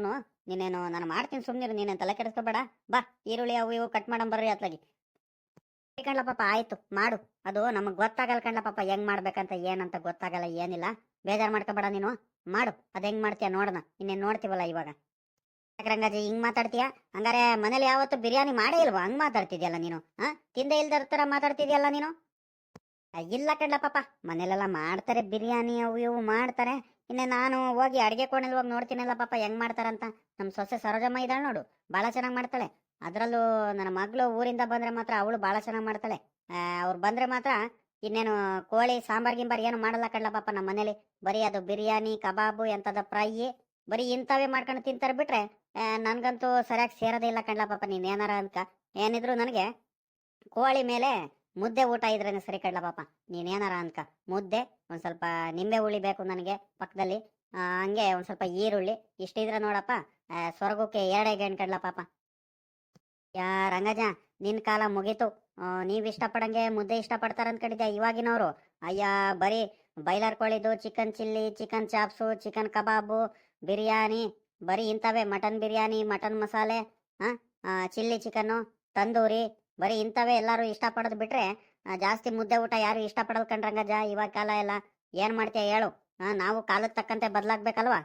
ನೀನೇನು, ನಾನು ಮಾಡ್ತೀನಿ ಸುಮ್ಮನೆ ನೀನೇನು ತಲೆ ಕೆಡಿಸ್ಕೊಬೇಡ. ಬಾ, ಈರುಳ್ಳಿ ಅವು ಇವು ಕಟ್ ಬರ್ರಿ ಅತ್ಲಾಗಿ. ಕಣ್ಲ ಪಾಪ ಆಯ್ತು, ಮಾಡು. ಅದು ನಮಗೆ ಗೊತ್ತಾಗಲ್ಲ ಕಣ್ಲ ಪಾಪ ಹೆಂಗ್ ಮಾಡ್ಬೇಕಂತ, ಏನಂತ ಗೊತ್ತಾಗಲ್ಲ, ಏನಿಲ್ಲ. ಬೇಜಾರ್ ಮಾಡ್ಕೋಬೇಡ ನೀನು. ಮಾಡು, ಅದು ಹೆಂಗ್ ಮಾಡ್ತೀಯ ನೋಡೋಣ. ಇನ್ನೇನು ನೋಡ್ತೀವಲ್ಲ ಇವಾಗ. ರಂಗಾಜಿ, ಹಿಂಗ್ ಮಾತಾಡ್ತೀಯ? ಹಂಗಾರೆ ಮನೇಲಿ ಯಾವತ್ತು ಬಿರಿಯಾನಿ ಮಾಡೇ ಇಲ್ವಾ? ಹಂಗೆ ಮಾತಾಡ್ತಿದ್ಯಲ್ಲ ನೀನು ಹಾಂ ತಿಂದೆ ಇಲ್ದರ ಥರ ಮಾತಾಡ್ತಿದ್ಯಲ್ಲ ನೀನು? ಇಲ್ಲ ಕಣ್ಲ ಪಾಪ ಮನೇಲೆಲ್ಲ ಮಾಡ್ತಾರೆ ಬಿರಿಯಾನಿ ಅವು ಇವು ಮಾಡ್ತಾರೆ. ಇನ್ನೇ ನಾನು ಹೋಗಿ ಅಡುಗೆ ಕೋಣೆಲ್ ಹೋಗಿ ನೋಡ್ತೀನಲ್ಲ ಪಾಪ, ಹೆಂಗ್ ಮಾಡ್ತಾರಂತ. ನಮ್ಮ ಸೊಸೆ ಸರೋಜಮ್ಮ ಇದ್ದಾಳೆ ನೋಡು ಭಾಳ ಚೆನ್ನಾಗಿ ಮಾಡ್ತಾಳೆ. ಅದರಲ್ಲೂ ನನ್ನ ಮಗಳು ಊರಿಂದ ಬಂದರೆ ಮಾತ್ರ ಅವಳು ಭಾಳ ಚೆನ್ನಾಗಿ ಮಾಡ್ತಾಳೆ. ಅವ್ರು ಬಂದರೆ ಮಾತ್ರ ಇನ್ನೇನು ಕೋಳಿ, ಸಾಂಬಾರ್, ಗಿಂಬಾರ್ ಏನು ಮಾಡಲ್ಲ ಕಡ್ಲ ಪಾಪ ನಮ್ಮ ಮನೇಲಿ. ಬರೀ ಅದು ಬಿರಿಯಾನಿ, ಕಬಾಬು ಎಂತದ ಫ್ರೈ, ಬರೀ ಇಂಥವೇ ಮಾಡ್ಕೊಂಡು ತಿಂತಾರೆ ಬಿಟ್ರೆ ನನಗಂತೂ ಸರಿಯಾಗಿ ಸೇರೋದೇ ಇಲ್ಲ ಕಡ್ಲ ಪಾಪ ನೀನು ಏನಾರ ಅನ್ಕ ಏನಿದ್ರು ನನಗೆ ಕೋಳಿ ಮೇಲೆ ಮುದ್ದೆ ಊಟ ಇದ್ರೇನೆ ಸರಿ ಕಡ್ಲ ಪಾಪ. ನೀನ್ ಏನಾರ ಅನ್ಕ ಮುದ್ದೆ, ಒಂದು ಸ್ವಲ್ಪ ನಿಂಬೆ ಹುಳಿ ಬೇಕು ನನಗೆ ಪಕ್ಕದಲ್ಲಿ ಹಂಗೆ ಒಂದು ಸ್ವಲ್ಪ ಈರುಳ್ಳಿ. ಇಷ್ಟಿದ್ರೆ ನೋಡಪ್ಪ ಸ್ವರ್ಗಕ್ಕೆ ಎರಡೇ ಗೇಣ್ ಕಡ್ಲ ಪಾಪ. ಯಾ ರಂಗಜ ನಿನ್ ಕಾಲ ಮುಗೀತು. ನೀವು ಇಷ್ಟಪಡಂಗೆ ಮುದ್ದೆ ಇಷ್ಟಪಡ್ತಾರೆ ಅನ್ಕೊಂಡಿದ್ದೆ ಇವಾಗಿನವರು? ಅಯ್ಯ, ಬರೀ broiler ಕೋಳಿದು, chicken chilli, chicken chops, chicken kebab, biryani, ಬರೀ ಇಂಥವೇ mutton biryani, mutton masala chilli chicken, tandoori ಬರೀ ಇಂಥವೇ ಎಲ್ಲರೂ ಇಷ್ಟಪಡೋದು ಬಿಟ್ರೆ ಜಾಸ್ತಿ ಮುದ್ದೆ ಊಟ ಯಾರು ಇಷ್ಟಪಡಲ್ ಜಾ ಇವಾಗ ಕಾಲ ಎಲ್ಲ. ಏನ್ ಮಾಡ್ತೀಯ ಹೇಳು? ನಾವು ಕಾಲದ ತಕ್ಕಂತೆ ಬದಲಾಗ್ಬೇಕಲ್ವಾ?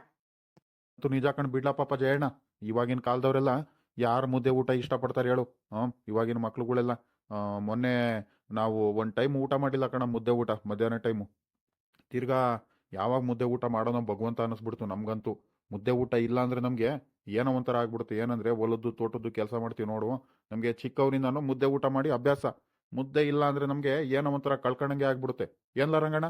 ಅಂತೂ ನಿಜ ಕಣ್ ಬಿಡ್ಲಾ ಪಾಪ ಜಯಣ್ಣ ಇವಾಗಿನ ಕಾಲದವರೆಲ್ಲ ಯಾರು ಮುದ್ದೆ ಊಟ ಇಷ್ಟಪಡ್ತಾರೆ ಹೇಳು. ಹಾಂ ಇವಾಗಿನ ಮಕ್ಳುಗಳೆಲ್ಲ ಮೊನ್ನೆ ನಾವು ಒಂದು ಟೈಮ್ ಊಟ ಮಾಡಿಲ್ಲ ಕಣ ಮುದ್ದೆ ಊಟ, ಮಧ್ಯಾಹ್ನ ಟೈಮು. ತಿರ್ಗಾ ಯಾವಾಗ ಮುದ್ದೆ ಊಟ ಮಾಡೋಣ ಭಗವಂತ ಅನ್ನಿಸ್ಬಿಡ್ತು ನಮಗಂತೂ. ಮುದ್ದೆ ಊಟ ಇಲ್ಲ ಅಂದ್ರೆ ನಮಗೆ ಏನೋ ಒಂಥರ ಆಗ್ಬಿಡುತ್ತೆ. ಏನಂದ್ರೆ ಹೊಲದ್ದು, ತೋಟದ್ದು ಕೆಲಸ ಮಾಡ್ತೀವಿ ನೋಡು. ನಮಗೆ ಚಿಕ್ಕವರಿಂದಾನು ಮುದ್ದೆ ಊಟ ಮಾಡಿ ಅಭ್ಯಾಸ. ಮುದ್ದೆ ಇಲ್ಲ ಅಂದ್ರೆ ನಮಗೆ ಏನೋ ಒಂಥರ ಕಳ್ಕೊಂಡಂಗೆ ಆಗ್ಬಿಡುತ್ತೆ. ಏನ್ಲ ರಂಗಣ್ಣ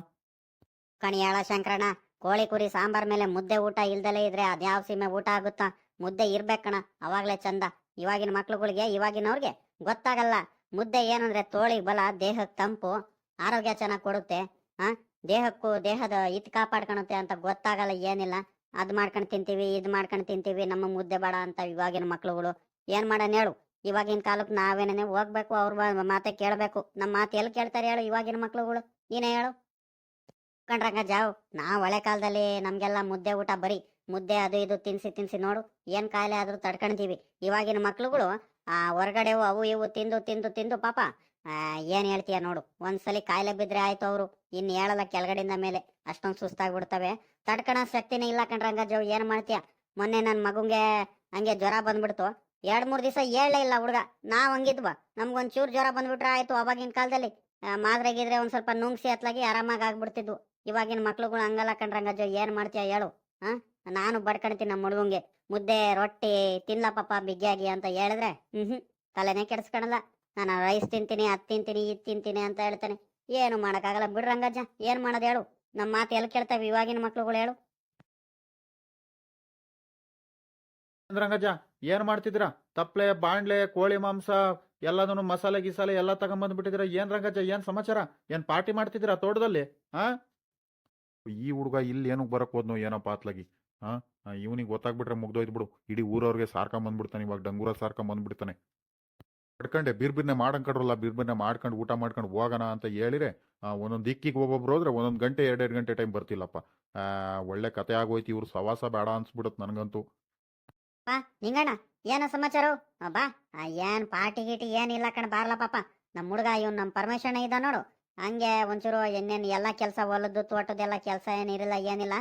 ಕಣಿಯಾಳ ಶಂಕರಣ ಕೋಳಿ ಕುರಿ ಸಾಂಬಾರ್ ಮೇಲೆ ಮುದ್ದೆ ಊಟ ಇಲ್ದಲೇ ಇದ್ರೆ ಅದ್ಯಾವ ಸೀಮೆ ಊಟ ಆಗುತ್ತಾ? ಮುದ್ದೆ ಇರ್ಬೇಕಣ ಅವಾಗ್ಲೇ ಚಂದ. ಇವಾಗಿನ ಮಕ್ಳುಗಳಿಗೆ, ಇವಾಗಿನವ್ರಿಗೆ ಗೊತ್ತಾಗಲ್ಲ. ಮುದ್ದೆ ಏನಂದ್ರೆ ತೋಳಿಗೆ ಬಲ ದೇಹಕ್ಕೆ ತಂಪು, ಆರೋಗ್ಯ ಚೆನ್ನಾಗಿ ಕೊಡುತ್ತೆ. ಆ? ದೇಹಕ್ಕೂ, ದೇಹದ ಹಿತ್ ಕಾಪಾಡ್ಕೊಳುತ್ತೆ ಅಂತ ಗೊತ್ತಾಗಲ್ಲ ಏನಿಲ್ಲ. ಅದ್ ಮಾಡ್ಕೊಂಡು ತಿಂತೀವಿ, ಇದು ಮಾಡ್ಕೊಂಡು ತಿಂತೀವಿ, ನಮ್ಮ ಮುದ್ದೆ ಬೇಡ ಅಂತ ಇವಾಗಿನ ಮಕ್ಳುಗಳು. ಏನು ಮಾಡೋಣ ಹೇಳು, ಇವಾಗಿನ ಕಾಲಕ್ಕೆ ನಾವೇನೇ ಹೋಗ್ಬೇಕು, ಅವ್ರ ಮಾತೆ ಕೇಳಬೇಕು. ನಮ್ಮ ಮಾತು ಎಲ್ಲಿ ಕೇಳ್ತಾರೆ ಹೇಳು ಇವಾಗಿನ ಮಕ್ಳುಗಳು? ನೀನೇ ಹೇಳು. ಕಂಡ್ರಂಗ ಜಾವು, ನಾವು ಹಳೆ ಕಾಲದಲ್ಲಿ ನಮಗೆಲ್ಲ ಮುದ್ದೆ ಊಟ ಬರೀ ಮುದ್ದೆ ಅದು ಇದು ತಿನ್ಸಿ ತಿನ್ಸಿ ನೋಡು, ಏನು ಕಾಯಿಲೆ ಆದರೂ ತಡ್ಕೊಂತೀವಿ. ಇವಾಗಿನ ಮಕ್ಳುಗಳು, ಆ ಹೊರಗಡೆ ಅವು ಇವು ತಿಂದು ತಿಂದು ತಿಂದು ಪಾಪ ಏನು ಹೇಳ್ತೀಯ ನೋಡು. ಒಂದ್ಸಲಿ ಕಾಯಿಲೆ ಬಿದ್ರೆ ಆಯ್ತು ಅವರು. ಇನ್ ಹೇಳಲ್ಲ ಕೆಳಗಡೆಯಿಂದ ಮೇಲೆ. ಅಷ್ಟೊಂದು ಸುಸ್ತಾಗಿ ಬಿಡ್ತವೆ ತಡ್ಕಣ ಶಕ್ತಿನೇ ಇಲ್ಲ ಕಣ್ರಂಗ ಜೋ ಏನ್ ಮಾಡ್ತೀಯ? ಮೊನ್ನೆ ನನ್ನ ಮಗುಂಗೆ ಹಂಗೆ ಜ್ವರ ಬಂದ್ಬಿಡ್ತು. ಎರಡು ಮೂರು ದಿವಸ ಹೇಳಲೇ ಇಲ್ಲ ಹುಡುಗ. ನಾವು ಹಂಗಿದ್ವ. ನಮ್ಗೊಂದ್ ಚೂರು ಜ್ವರ ಬಂದ್ಬಿಟ್ರೆ ಆಯಿತು ಅವಾಗಿನ ಕಾಲದಲ್ಲಿ. ಮಾದ್ರೆ ಗಿದ್ರೆ ಒಂದ್ ಸ್ವಲ್ಪ ನುಂಗ್ಸಿ ಹತ್ಲಾಗಿ ಆರಾಮಾಗಿ ಆಗ್ಬಿಡ್ತಿದ್ವು. ಇವಾಗಿನ ಮಕ್ಳುಗಳು ಹಂಗಲ್ಲ ಕಣ್ರಂಗಜ್ಜು ಏನು ಮಾಡ್ತೀಯ ಹೇಳು. ಹಾಂ ನಾನು ಬಡ್ಕಣ್ತೀನಿ ನಮ್ಮ ಹುಡುಗಂಗೆ. ಮುದ್ದೆ, ರೊಟ್ಟಿ, ತಿನ್ಲ ಪಾಪ ಬಿಗಿಯಾಗಿ ಅಂತ ಹೇಳಿದ್ರೆ ಹ್ಞೂ ತಲೆನೇ ಕೆಡಿಸ್ಕೊಳಲ್ಲ ನಾನು ರೈಸ್ ತಿಂತೀನಿ, ಅದು ತಿಂತೀನಿ, ಇದು ತಿಂತೀನಿ ಅಂತ ಹೇಳ್ತಾನೆ. ಏನು ಮಾಡೋಕ್ಕಾಗಲ್ಲ. ಬಿಡ್ರಿ ರಂಗಜ್ಜ ಏನ್ ಮಾಡೋದು ಹೇಳು. ನಮ್ಮ ಮಾತು ಎಲ್ಲಿ ಕೇಳ್ತಾವೆ ಇವಾಗಿನ ಮಕ್ಳುಗಳು ಹೇಳು. ರಂಗಜ್ಜ ಏನ್ ಮಾಡ್ತಿದ್ರ ತಪ್ಪಲೆ ಬಾಂಡ್ಲೆ ಕೋಳಿ ಮಾಂಸ ಎಲ್ಲದನ್ನು ಮಸಾಲೆ ಗಿಸಾಲೆ ಎಲ್ಲ ತಗೊಂಬಂದ್ಬಿಟ್ಟಿದ್ದೀರಾ? ಏನ್ ರಂಗಜ್ಜ ಏನ್ ಸಮಾಚಾರ? ಏನ್ ಪಾರ್ಟಿ ಮಾಡ್ತಿದ್ರ ತೋಟದಲ್ಲಿ? ಹಾ ಈ ಹುಡುಗ ಇಲ್ಲಿ ಏನಕ್ಕೆ ಬರಕ್ ಹೋದ್ನೋ ಏನೋ ಪಾತ್ಲಾಗಿ. ಹಾ ಇವನಿಗೆ ಗೊತ್ತಾಗ್ಬಿಟ್ರೆ ಮುಗ್ದೋಯ್ತು ಬಿಡು. ಇಡೀ ಊರವ್ರಿಗೆ ಸಾರ್ಕೊಂಬಂದ್ಬಿಡ್ತಾನೆ ಇವಾಗ ಡಂಗೂರ ಸಾರ್ಕೊಂಬಂದ್ಬಿಡ್ತಾನೆ. ಕಡ್ಕಂಡೆ ಬಿರ್ಬಿರ್ನೆ ಮಾಡಂಕಡ್ರಲ್ಲ, ಬಿರ್ಬಿರ್ನೆ ಮಾಡ್ಕೊಂಡು ಊಟ ಮಾಡ್ಕೊಂಡು ಹೋಗೋಣ ಅಂತ ಹೇಳಿರೆ ಒಂದೊಂದು ದಿಕ್ಕಿಗೆ ಒಬ್ಬೊಬ್ರು ಹೋದ್ರೆ ಒಂದೊಂದು ಗಂಟೆ, ಎರಡೆರಡು ಗಂಟೆ ಟೈಮ್ ಬರ್ತಿಲ್ಲಪ್ಪ. ಒಳ್ಳೆ ಕತೆ ಆಗೋಯ್ತು, ಇವ್ರು ಸವಾಸ ಬೇಡ ಅನ್ಸ್ಬಿಡುತ್ತೆ ನನಗಂತೂ. ಬಾ, ನಿಂಗಣ್ಣ, ಏನ ಸಮಾಚಾರ? ಬಾ ಏನ್ ಪಾರ್ಟಿ ಗೀಟಿ ಏನಿಲ್ಲ ಕಣ, ಬಾರ್ಲ ಪಾಪ. ನಮ್ಮ ಹುಡುಗ, ಇವ್ನು ನಮ್ಮ ಪರ್ಮಿಷನ್ ಇದ್ದ ನೋಡು. ಹಂಗೆ ಒಂಚೂರು ಇನ್ನೇನು ಎಲ್ಲ ಕೆಲಸ ಹೊಲದ್ದು ತೋಟದೆಲ್ಲ ಕೆಲಸ ಏನಿರಲ್ಲ, ಏನಿಲ್ಲ.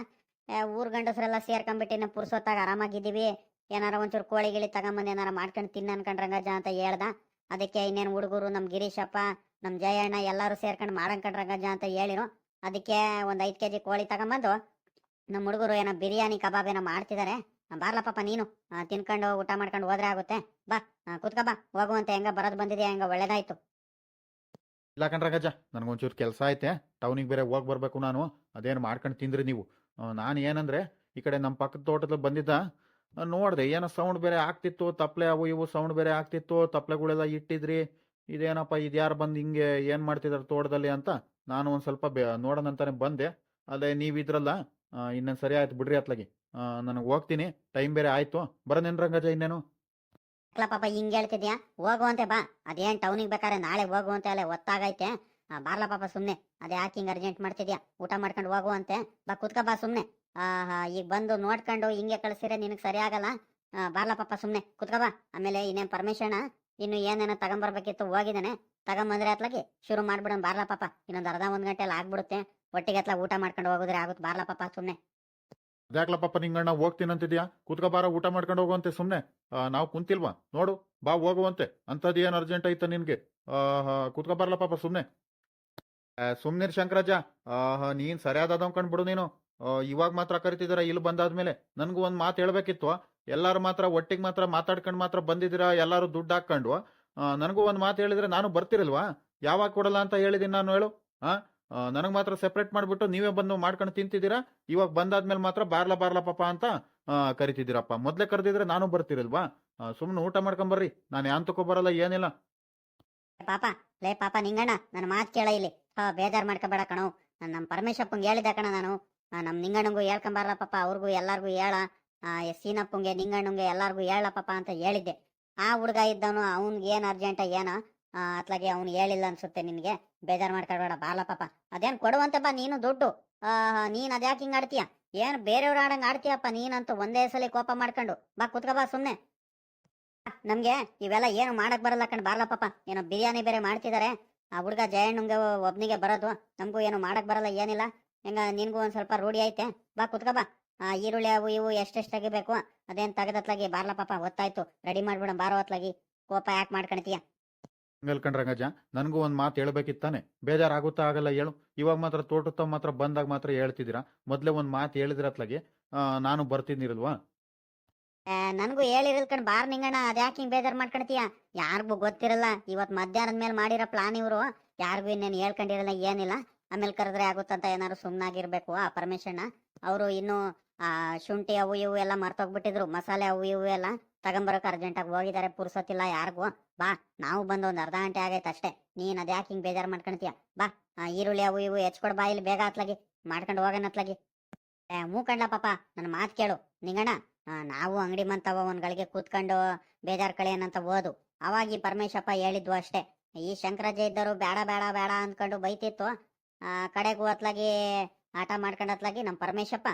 ಊರ್ ಗಂಡಸರೆಲ್ಲ ಸೇರ್ಕೊಂಡ್ಬಿಟ್ಟಿನ ಪುರ್ಸೊತ್ತಾಗ ಆರಾಮಾಗಿದ್ದೀವಿ ಏನಾರ ಒಂಚೂರು ಕೋಳಿ ಗಿಳಿ ತಗೊಂಬಂದು ಏನಾರ ಮಾಡ್ಕೊಂಡು ತಿನ್ನ ಅನ್ಕೊಂಡ್ರಂಗಜ್ಜ ಅಂತ ಹೇಳ್ದ. ಅದಕ್ಕೆ ಇನ್ನೇನು ಹುಡುಗರು ನಮ್ಮ ಗಿರೀಶಪ್ಪ ನಮ್ಮ ಜಯಣ್ಣ ಎಲ್ಲರೂ ಸೇರ್ಕೊಂಡು ಮಾಡಂಕಂಡ್ರಂಗಜ್ಜ ಅಂತ ಹೇಳಿರು. ಅದಕ್ಕೆ ಒಂದು ಐದು ಕೆ ಜಿ ಕೋಳಿ ತಗೊಂಬಂದು ನಮ್ಮ ಹುಡುಗರು ಏನೋ ಬಿರಿಯಾನಿ ಕಬಾಬ್ ಏನೋ ಮಾಡ್ತಿದ್ದಾರೆ ಬಾರ್ಲ ಪಾಪ ನೀನು ತಿನ್ಕೊಂಡು ಊಟ ಮಾಡ್ಕೊಂಡು ಹೋದ್ರೆ ಆಗುತ್ತೆ. ಬಾ ಕುತ್ಕ, ಬಾ ಹೋಗುವಂತೆ ಹೆಂಗ ಬರೋದು ಬಂದಿದ್ಯಾ ಹೆಂಗ ಒಳ್ಳೇದಾಯ್ತು. ಇಲ್ಲ ಕಣ್ರಂಗಜ್ಜ ನನಗೊಂಚೂರು ಕೆಲಸ ಐತೆ. ಟೌನಿಗೆ ಬೇರೆ ಹೋಗಿ ಬರಬೇಕು ನಾನು. ಅದೇನು ಮಾಡ್ಕೊಂಡು ತಿಂದ್ರಿ ನೀವು. ನಾನು ಏನಂದ್ರೆ, ಈ ಕಡೆ ನಮ್ಮ ಪಕ್ಕದ ತೋಟದಲ್ಲಿ ಬಂದಿದ್ದ ನೋಡಿದೆ, ಏನೋ ಸೌಂಡ್ ಬೇರೆ ಆಗ್ತಿತ್ತು, ತಪ್ಲೆ ಅವು ಇವು ಸೌಂಡ್ ಬೇರೆ ಆಗ್ತಿತ್ತು, ತಪ್ಲೆಗಳೆಲ್ಲ ಇಟ್ಟಿದ್ರಿ, ಇದೇನಪ್ಪ ಇದ್ಯಾರು ಬಂದು ಹಿಂಗೆ ಏನು ಮಾಡ್ತಿದ್ದಾರೆ ತೋಟದಲ್ಲಿ ಅಂತ ನಾನು ಒಂದು ಸ್ವಲ್ಪ ಬೆ ನೋಡೋಣಂತಾನೆ ಬಂದೆ. ಬಂದೆ ನೀವು ನೀವಿದ್ರಲ್ಲ ಇನ್ನೊಂದು ಸರಿ ಆಯ್ತು ಬಿಡ್ರಿ ಅತ್ಲಾಗಿ. ನನಗೆ ಹೋಗ್ತೀನಿ, ಟೈಮ್ ಬೇರೆ ಆಯ್ತು. ಬರೋನೇನು ರಂಗಜ ಇನ್ನೇನು? ಪಾಪ, ಹಿಂಗೆ ಹೇಳ್ತಿದ್ಯಾ? ಹೋಗುವಂತೆ ಬಾ. ಅದೇನು ಟೌನಿಗೆ ಬೇಕಾದ್ರೆ ನಾಳೆ ಹೋಗುವಂತೆ ಅಲ್ಲೇ ಒತ್ತಾಗೈತೆ. ಬಾರ್ಲ ಪಾಪ ಸುಮ್ಮನೆ ಅದೇ ಯಾಕೆ ಹಿಂಗೆ ಅರ್ಜೆಂಟ್ ಮಾಡ್ತಿದ್ಯಾ? ಊಟ ಮಾಡ್ಕೊಂಡು ಹೋಗುವಂತೆ ಬಾ ಕುತ್ಕ ಬಾ ಸುಮ್ನೆ ಈಗ ಬಂದು ನೋಡ್ಕೊಂಡು ಹಿಂಗೆ ಕಳ್ಸಿದ್ರೆ ನಿನಗೆ ಸರಿ ಆಗಲ್ಲ? ಬಾರ್ಲ ಪಾಪ ಸುಮ್ಮನೆ ಕುತ್ಕೋಬಾ ಆಮೇಲೆ ಇನ್ನೇನು ಪರ್ಮಿಷನ್? ಇನ್ನು ಏನೇನೋ ತಗೊಂಬರ್ಬೇಕಿತ್ತು, ಹೋಗಿದ್ದಾನೆ. ತಗೊಂಬಂದ್ರೆ ಅತ್ಲಾಗಿ ಶುರು ಮಾಡ್ಬಿಡೋಣ ಬಾರ್ಲ ಪಾಪ. ಇನ್ನೊಂದು ಅರ್ಧ ಒಂದು ಗಂಟೆ ಆಗ್ಬಿಡುತ್ತೆ. ಒಟ್ಟಿಗೆ ಅತ್ಲ ಊಟ ಮಾಡ್ಕೊಂಡು ಹೋಗುದ್ರೆ ಆಗುತ್ತೆ ಬಾರ್ಲ ಪಾಪ ಸುಮ್ಮನೆ ಸುಮ್ನೆ ಅದ್ಯಾಕ್ಲಪ್ಪ ನಿಂಗಣ್ಣ ಹೋಗ್ತೀನಂತಿದ್ಯಾ? ಕುತ್ಕ ಬಾರ, ಊಟ ಮಾಡ್ಕೊಂಡು ಹೋಗುವಂತೆ ಸುಮ್ಮನೆ ನಾವು ಕುಂತಿಲ್ವಾ? ನೋಡು, ಬಾ ಹೋಗುವಂತೆ. ಅಂಥದ್ದು ಏನು ಅರ್ಜೆಂಟ್ ಐತ ನಿನ್ಗೆ? ಕುತ್ಕ ಬರ್ಲ ಪಾಪ ಸುಮ್ಮನೆ ಸುಮ್ನಿರ್ ಶಂಕರಾಜ ನೀನ್ ಸರಿಯಾದ ಕಂಡ್ಬಿಡು ನೀನು. ಇವಾಗ ಮಾತ್ರ ಕರಿತಿದ್ದೀರ? ಇಲ್ಲಿ ಬಂದಾದ್ಮೇಲೆ ನನಗೂ ಒಂದು ಮಾತು ಹೇಳ್ಬೇಕಿತ್ತು. ಎಲ್ಲಾರು ಮಾತ್ರ ಒಟ್ಟಿಗೆ ಮಾತ್ರ ಮಾತಾಡ್ಕೊಂಡು ಮಾತ್ರ ಬಂದಿದ್ದೀರಾ? ಎಲ್ಲಾರು ದುಡ್ಡು ಹಾಕೊಂಡು ನನಗೂ ಒಂದು ಮಾತು ಹೇಳಿದ್ರೆ ನಾನು ಬರ್ತಿರಲ್ವಾ? ಯಾವಾಗ ಕೊಡಲ್ಲ ಅಂತ ಹೇಳಿದ್ದೀನಿ ನಾನು ಹೇಳು ಹಾ ನನಗೆ ಮಾತ್ರ ಸೆಪ್ರೇಟ್ ಮಾಡಿಬಿಟ್ಟು ನೀವೇ ಬಂದು ಮಾಡ್ಕೊಂಡು ತಿಂತಿದ್ದೀರಾ? ಇವಾಗ ಬಂದಾದ್ಮೇಲೆ ಮಾತ್ರ ಬಾರ್ಲ ಬಾರ್ಲ ಪಾಪ ಅಂತ ಕರಿತಿದ್ದೀರಪ್ಪ. ಮೊದ್ಲೇ ಕರೆದಿದ್ರೆ ನಾನು ಬರ್ತಿರಲ್ವಾ? ಸುಮ್ಮನೆ ಊಟ ಮಾಡ್ಕೊಂಬರ್ರಿ ನಾನು ಯಾಂತಕ್ಕೂ ಬರಲ್ಲ, ಏನಿಲ್ಲ. ಪಾಪ, ಲೇ ಪಾಪ ನಿಂಗಣ್ಣ ನನ್ನ ಮಾತು ಕೇಳ ಇಲ್ಲಿ. ಬೇಜಾರು ಮಾಡ್ಕೋಬೇಡ ಕಣೋ. ನಮ್ಮ ಪರಮೇಶಪ್ಪಂಗೆ ಕಣ ನಾನು? ನಮ್ಮ ನಿಂಗಣ್ಣಂಗೂ ಹೇಳ್ಕೊಂಬಾರಲ್ಲ ಪಾಪ, ಅವ್ರಿಗೂ ಎಲ್ಲರಿಗೂ ಹೇಳ. ಸೀನಪ್ಪಂಗೆ, ನಿಂಗಣ್ಣಂಗೆ ಎಲ್ಲರಿಗೂ ಹೇಳ ಪಾಪ ಅಂತ ಹೇಳಿದ್ದೆ. ಆ ಹುಡುಗ ಇದ್ದವನು ಅವ್ನಿಗೆ ಏನು ಅರ್ಜೆಂಟ ಏನೋ ಅತ್ಲಾಗೆ ಅವ್ನು ಹೇಳಿಲ್ಲ ಅನ್ಸುತ್ತೆ ನಿನಗೆ. ಬೇಜಾರ್ ಮಾಡ್ಕೊಳ್ಬೇಡ, ಬಾಲ ಪಾಪ. ಅದೇನು ಕೊಡುವಂತೆ ಬಾ ನೀನು ದುಡ್ಡು? ನೀನು ಅದ್ಯಾಕೆ ಹಿಂಗೆ ಆಡ್ತೀಯ? ಏನು ಬೇರೆಯವ್ರು ಆಡಂಗೆ ಆಡ್ತೀಯಪ್ಪ ನೀನಂತೂ ಒಂದೇ ಸಲ ಕೋಪ ಮಾಡ್ಕೊಂಡು. ಬಾ, ಕುತ್ಕ ಬಾ, ಸುಮ್ನೆ. ನಮಗೆ ಇವೆಲ್ಲ ಏನು ಮಾಡಕ್ ಬರಲ್ಲ ಕಣ್ ಬಾರ್ಲ ಪಾಪ. ಏನೋ ಬಿರಿಯಾನಿ ಬೇರೆ ಮಾಡ್ತಿದಾರೆ. ಆ ಹುಡುಗ ಜಯಣ್ಣಂಗೆ ಒಬ್ನಿಗೆ ಬರೋದು. ನಮಗೂ ಏನು ಮಾಡಕ್ ಬರಲ್ಲ, ಏನಿಲ್ಲ. ಹೆಂಗ ನಿನ್ಗೂ ಒಂದ್ ಸ್ವಲ್ಪ ರೂಢಿ ಐತೆ. ಬಾ ಕುತ್ಕ ಬಾ. ಆ ಈರುಳ್ಳಿ ಅವು ಇವು ಎಷ್ಟೆಷ್ಟಾಗಿ ತೆಗಿಬೇಕು. ಅದೇನ್ ತೆಗೆದತ್ಲಾಗಿ ಬಾರ್ಲ ಪಾಪ ಗೊತ್ತಾಯ್ತು ರೆಡಿ ಮಾಡ್ಬಿಡ ಬಾರೋ ಹೊತ್ಲಾಗಿ ಕೋಪ ಯಾಕೆ ಮಾಡ್ಕೊಳ್ತೀಯ ಗಜ ನನಗೂ ಒಂದು ಮಾತು ಹೇಳ್ಬೇಕಿತ್ತಾನೆ ಬೇಜಾರಾಗುತ್ತಾ ಆಗಲ್ಲ ಹೇಳು. ಇವಾಗ ಮಾತ್ರ ತೋಟದ ಮಾತ್ರ ಬಂದಾಗ ಮಾತ್ರ ಹೇಳ್ತಿದ್ದೀರಾ? ಮೊದಲೇ ಒಂದು ಮಾತು ಹೇಳಿದ್ರತ್ಲಾಗೆ ನಾನು ಬರ್ತಿದ್ನಿರಲ್ವಾ ನನಗೂ ಹೇಳಿರಲ್ ಕಣ್ ಬಾರ್ ನಿಂಗಣ್ಣ ಅದ್ಯಾಕೆ ಹಿಂಗ್ ಬೇಜಾರ್ ಮಾಡ್ಕೊಳ್ತೀಯ ಯಾರಿಗೂ ಗೊತ್ತಿರಲ್ಲ. ಇವತ್ ಮಧ್ಯಾಹ್ನದ ಮೇಲೆ ಮಾಡಿರೋ ಪ್ಲಾನ್ ಇವರು. ಯಾರಿಗೂ ಇನ್ನೇನು ಹೇಳ್ಕೊಂಡಿರಲ್ಲ ಏನಿಲ್ಲ. ಆಮೇಲೆ ಕರೆದ್ರೆ ಆಗುತ್ತಂತ ಏನಾದ್ರು ಸುಮ್ಮನಾಗಿರ್ಬೇಕು ಆ ಪರ್ಮಿಷನ್ ಅವರು ಇನ್ನು, ಆ, ಶುಂಠಿ ಅವು ಇವು ಎಲ್ಲ ಮರ್ತೋಗ್ಬಿಟ್ಟಿದ್ರು. ಮಸಾಲೆ ಅವು ಇವು ಎಲ್ಲ ತಗೊಂಬರಕ್ ಅರ್ಜೆಂಟಾಗಿ ಹೋಗಿದ್ದಾರೆ ಪುರ್ಸೊತ್ತಿಲ್ಲ ಯಾರಿಗೂ. ಬಾ, ನಾವು ಬಂದು ಒಂದು ಅರ್ಧ ಗಂಟೆ ಆಗೈತೆ ಅಷ್ಟೇ. ನೀನ್ ಅದ್ಯಾಕೆ ಹಿಂಗ್ ಬೇಜಾರ್ ಮಾಡ್ಕೊಂತೀಯ ಬಾ ಈರುಳ್ಳಿ ಅವು ಇವು ಹೆಚ್ಕೊಡ್ ಬಾ ಇಲ್ಲಿ ಬೇಗ ಹತ್ಲಾಗಿ. ಮಾಡ್ಕೊಂಡು ಹೋಗೋಣ ಹತ್ಲಾಗಿ ಮೂಕಂಡ ಪಾಪ ನನ್ನ ಮಾತು ಕೇಳು. ನಿಂಗಣ್ಣ ನಾವು ಅಂಗಡಿ ಮಂತವ ಒಂದ್ ಗಳಿಗೆ ಕೂತ್ಕೊಂಡು ಬೇಜಾರ್ ಕಳೆಯನಂತ ಓದು ಅವಾಗಿ ಪರಮೇಶಪ್ಪ ಹೇಳಿದ್ವು ಅಷ್ಟೇ. ಈ ಶಂಕರಾಜ ಇದ್ದರು ಬೇಡ ಬೇಡ ಬೇಡ ಅನ್ಕೊಂಡು ಬೈತಿತ್ತು. ಕಡೆಗೂ ಹೋತ್ಲಾಗಿ ಆಟ ಮಾಡ್ಕೊಂಡ್ ಹತ್ಲಾಗಿ ನಮ್ಮ ಪರಮೇಶಪ್ಪ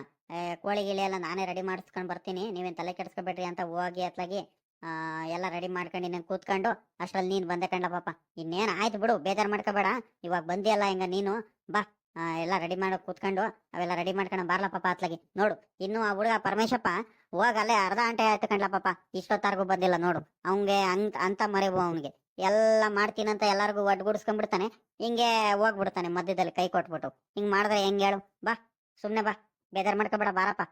ಕೋಳಿ ಗಿಳಿ ಎಲ್ಲ ನಾನೇ ರೆಡಿ ಮಾಡಿಸ್ಕೊಂಡ್ ಬರ್ತೀನಿ. ನೀವೇನ್ ತಲೆ ಕೆಡಿಸ್ಕೊಬೇಡ್ರಿ ಅಂತ ಹೋಗಿ ಅತ್ಲಾಗಿ ಆ, ಎಲ್ಲ ರೆಡಿ ಮಾಡ್ಕೊಂಡು ನಂಗೆ ಕೂತ್ಕೊಂಡು ಅಷ್ಟ್ರಲ್ಲಿ ನೀನ್ ಬಂದೆ ಕಂಡ ಪಾಪ. ಇನ್ನೇನ್ ಆಯ್ತು ಬಿಡು ಬೇಜಾರ್ ಮಾಡ್ಕೋಬೇಡ. ಇವಾಗ ಬಂದಿಯಲ್ಲ ಹಿಂಗ ನೀನು? ಬಾ ಆ, ಎಲ್ಲ ರೆಡಿ ಮಾಡೋ ಕೂತ್ಕೊಂಡು ಅವೆಲ್ಲ ರೆಡಿ ಮಾಡ್ಕೊಂಡು ಬಾರ್ಲ ಪಾಪ ಅತ್ಲಾಗಿ ನೋಡು ಇನ್ನು ಆ ಹುಡುಗ ಪರಮೇಶಪ್ಪ ಹೋಗಲ್ಲೇ ಅರ್ಧ ಗಂಟೆ ಆಯ್ತು ಕಂಡ್ಲ ಪಾಪ. ಇಷ್ಟೊತ್ತಾರ್ಗು ಬಂದಿಲ್ಲ ನೋಡು. ಅವಂಗೆ ಅಂತ ಮರೆವು ಅವನಿಗೆ. ಎಲ್ಲ ಮಾಡ್ತೀನಂತ ಎಲ್ಲರಿಗೂ ಒಡ್ಗೂಡಿಸ್ಕೊಂಡ್ಬಿಡ್ತಾನೆ. ಹಿಂಗೆ ಹೋಗ್ಬಿಡ್ತಾನೆ ಮಧ್ಯದಲ್ಲಿ ಕೈ ಕೊಟ್ಬಿಟ್ಟು. ಹಿಂಗ್ ಮಾಡಿದ್ರೆ ಹೆಂಗ್ ಹೇಳು? ಬಾ ಸುಮ್ನೆ ಬಾ. ಬೇಜಾರ್ ಮಾಡ್ಕೊಬೇಡ ಬಾರಪ್ಪ.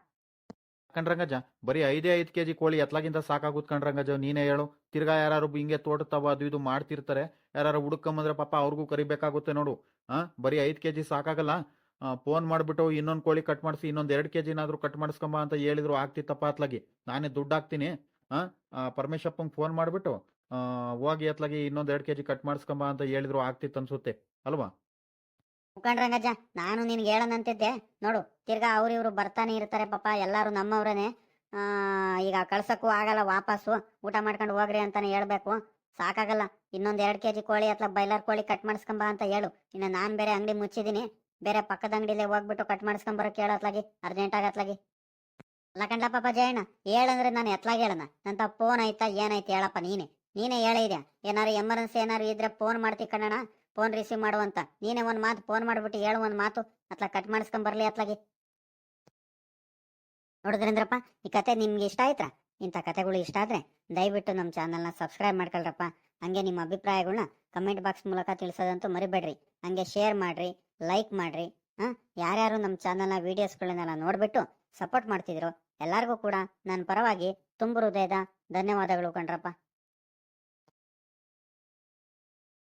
ಕಣ್ರಂಗಜ್ಜ ಬರೀ ಐದೇ ಐದು ಕೆಜಿ ಕೋಳಿ ಎತ್ಲಾಗಿಂದ ಸಾಕಾಗುತ್ತೆ ಕಣ್ರಂಗಜ್ಜ ನೀನೇ ಹೇಳು. ತಿರ್ಗಾ ಯಾರು ಹಿಂಗೆ ತೋಟತಾವ ಅದು ಇದು ಮಾಡ್ತಿರ್ತಾರೆ. ಯಾರು ಹುಡುಕಂಬಂದ್ರೆ ಪಾಪ ಅವ್ರಿಗೂ ಕರಿಬೇಕಾಗುತ್ತೆ ನೋಡು. ಹಾ ಬರೀ ಐದು ಕೆಜಿ ಸಾಕಾಗಲ್ಲ. ಫೋನ್ ಮಾಡ್ಬಿಟ್ಟು ಇನ್ನೊಂದು ಕೋಳಿ ಕಟ್ ಮಾಡಿಸಿ ಇನ್ನೊಂದು ಎರಡು ಕೆಜಿ ಏನಾದ್ರು ಕಟ್ ಮಾಡಿಸ್ಕೊಂಬ ಅಂತ ಹೇಳಿದ್ರು ಆಗ್ತಿತ್ತಪ್ಪ ಅತ್ಲಾಗಿ. ನಾನೇ ದುಡ್ಡು ಹಾಕ್ತೀನಿ. ಹಾ ಪರಮೇಶಪ್ಪಂಗೆ ಫೋನ್ ಮಾಡ್ಬಿಟ್ಟು ಆ, ಹೋಗಿ ಅತ್ಲಾಗಿ ಇನ್ನೊಂದು ಎರಡ್ ಕೆಜಿ ಕಟ್ ಮಾಡಿಸ್ಕೊಂಬ ಅಂತ ಹೇಳಿದ್ರು ಆಗ್ತಿತ್ತು ಅನ್ಸುತ್ತೆ. ಅಲ್ವಾ? ಮುಖಂಡ್ರಂಗಜ್ಜ ನಾನು ನಿನ್ಗೆ ಹೇಳನಂತಿದ್ದೆ. ನೋಡು ತಿರ್ಗಾ ಅವ್ರು ಇವ್ರು ಬರ್ತಾನೆ ಇರ್ತಾರೆ ಪಾಪ ಎಲ್ಲಾರು ನಮ್ಮವ್ರೇನೆ. ಆ, ಈಗ ಕಳ್ಸಕ್ಕೂ ಆಗಲ್ಲ ವಾಪಸ್ಸು. ಊಟ ಮಾಡ್ಕೊಂಡು ಹೋಗ್ರಿ ಅಂತಾನೆ ಹೇಳ್ಬೇಕು. ಸಾಕಾಗಲ್ಲ. ಇನ್ನೊಂದ್ ಎರಡ್ ಕೆಜಿ ಕೋಳಿ ಅಥವಾ ಬೈಲರ್ ಕೋಳಿ ಕಟ್ ಮಾಡಿಸ್ಕೊಂಬ ಅಂತ ಹೇಳು. ಇನ್ನ ನಾನ್ ಬೇರೆ ಅಂಗಡಿ ಮುಚ್ಚಿದೀನಿ. ಬೇರೆ ಪಕ್ಕದ ಅಂಗಡಿಲೇ ಹೋಗ್ಬಿಟ್ಟು ಕಟ್ ಮಾಡಿಸ್ಕೊಂಬರಕ್ಕೆ ಹೇಳತ್ಲಾಗಿ ಅರ್ಜೆಂಟ್ ಆಗತ್ಲಾಗಿ ಅಲ್ಲ ಕಂಡ ಪಾಪ ಜಯಣ್ಣ ಹೇಳಂದ್ರೆ ನಾನು ಎತ್ಲಾಗಿ ಹೇಳೋಣ ನಂತ ಫೋನ್ ಆಯ್ತಾ ಏನಾಯ್ತು ಹೇಳಪ್ಪ ನೀನೆ. ನೀನೇ ಹೇಳಿದ್ಯಾ ಏನಾರು ಎಮರ್ಜೆನ್ಸಿ ಏನಾರು ಇದ್ರೆ ಫೋನ್ ಮಾಡ್ತಿ ಕಣ್ಣಣ್ಣ ಫೋನ್ ರಿಸೀವ್ ಮಾಡುವಂತ ನೀನೇ ಒಂದ್ ಮಾತು ಫೋನ್ ಮಾಡ್ಬಿಟ್ಟು ಹೇಳು ಒಂದ್ ಮಾತು ಅತ್ಲ ಕಟ್ ಮಾಡಿಸ್ಕೊಂಡ್ ಬರ್ಲಿ ಅತ್ಲಾಗಿ. ನೋಡಿದ್ರಿಂದ್ರಪ್ಪ, ಈ ಕತೆ ನಿಮ್ಗೆ ಇಷ್ಟ ಆಯ್ತಾ? ಇಂಥ ಕತೆಗಳು ಇಷ್ಟ ಆದ್ರೆ ದಯವಿಟ್ಟು ನಮ್ಮ ಚಾನಲ್ನ ಸಬ್ಸ್ಕ್ರೈಬ್ ಮಾಡ್ಕೊಳ್ರಪ್ಪ. ಹಂಗೆ ನಿಮ್ಮ ಅಭಿಪ್ರಾಯಗಳನ್ನ ಕಮೆಂಟ್ ಬಾಕ್ಸ್ ಮೂಲಕ ತಿಳಿಸೋದಂತೂ ಮರಿಬೇಡ್ರಿ. ಹಂಗೆ ಶೇರ್ ಮಾಡ್ರಿ ಲೈಕ್ ಮಾಡ್ರಿ, ಹಾ? ಯಾರ್ಯಾರು ನಮ್ಮ ಚಾನಲ್ನ ವೀಡಿಯೋಸ್ಗಳನ್ನೆಲ್ಲ ನೋಡ್ಬಿಟ್ಟು ಸಪೋರ್ಟ್ ಮಾಡ್ತಿದ್ರು, ಎಲ್ಲರಿಗೂ ಕೂಡ ನನ್ನ ಪರವಾಗಿ ತುಂಬ ಹೃದಯದ ಧನ್ಯವಾದಗಳು ಕಣ್ರಪ್ಪ.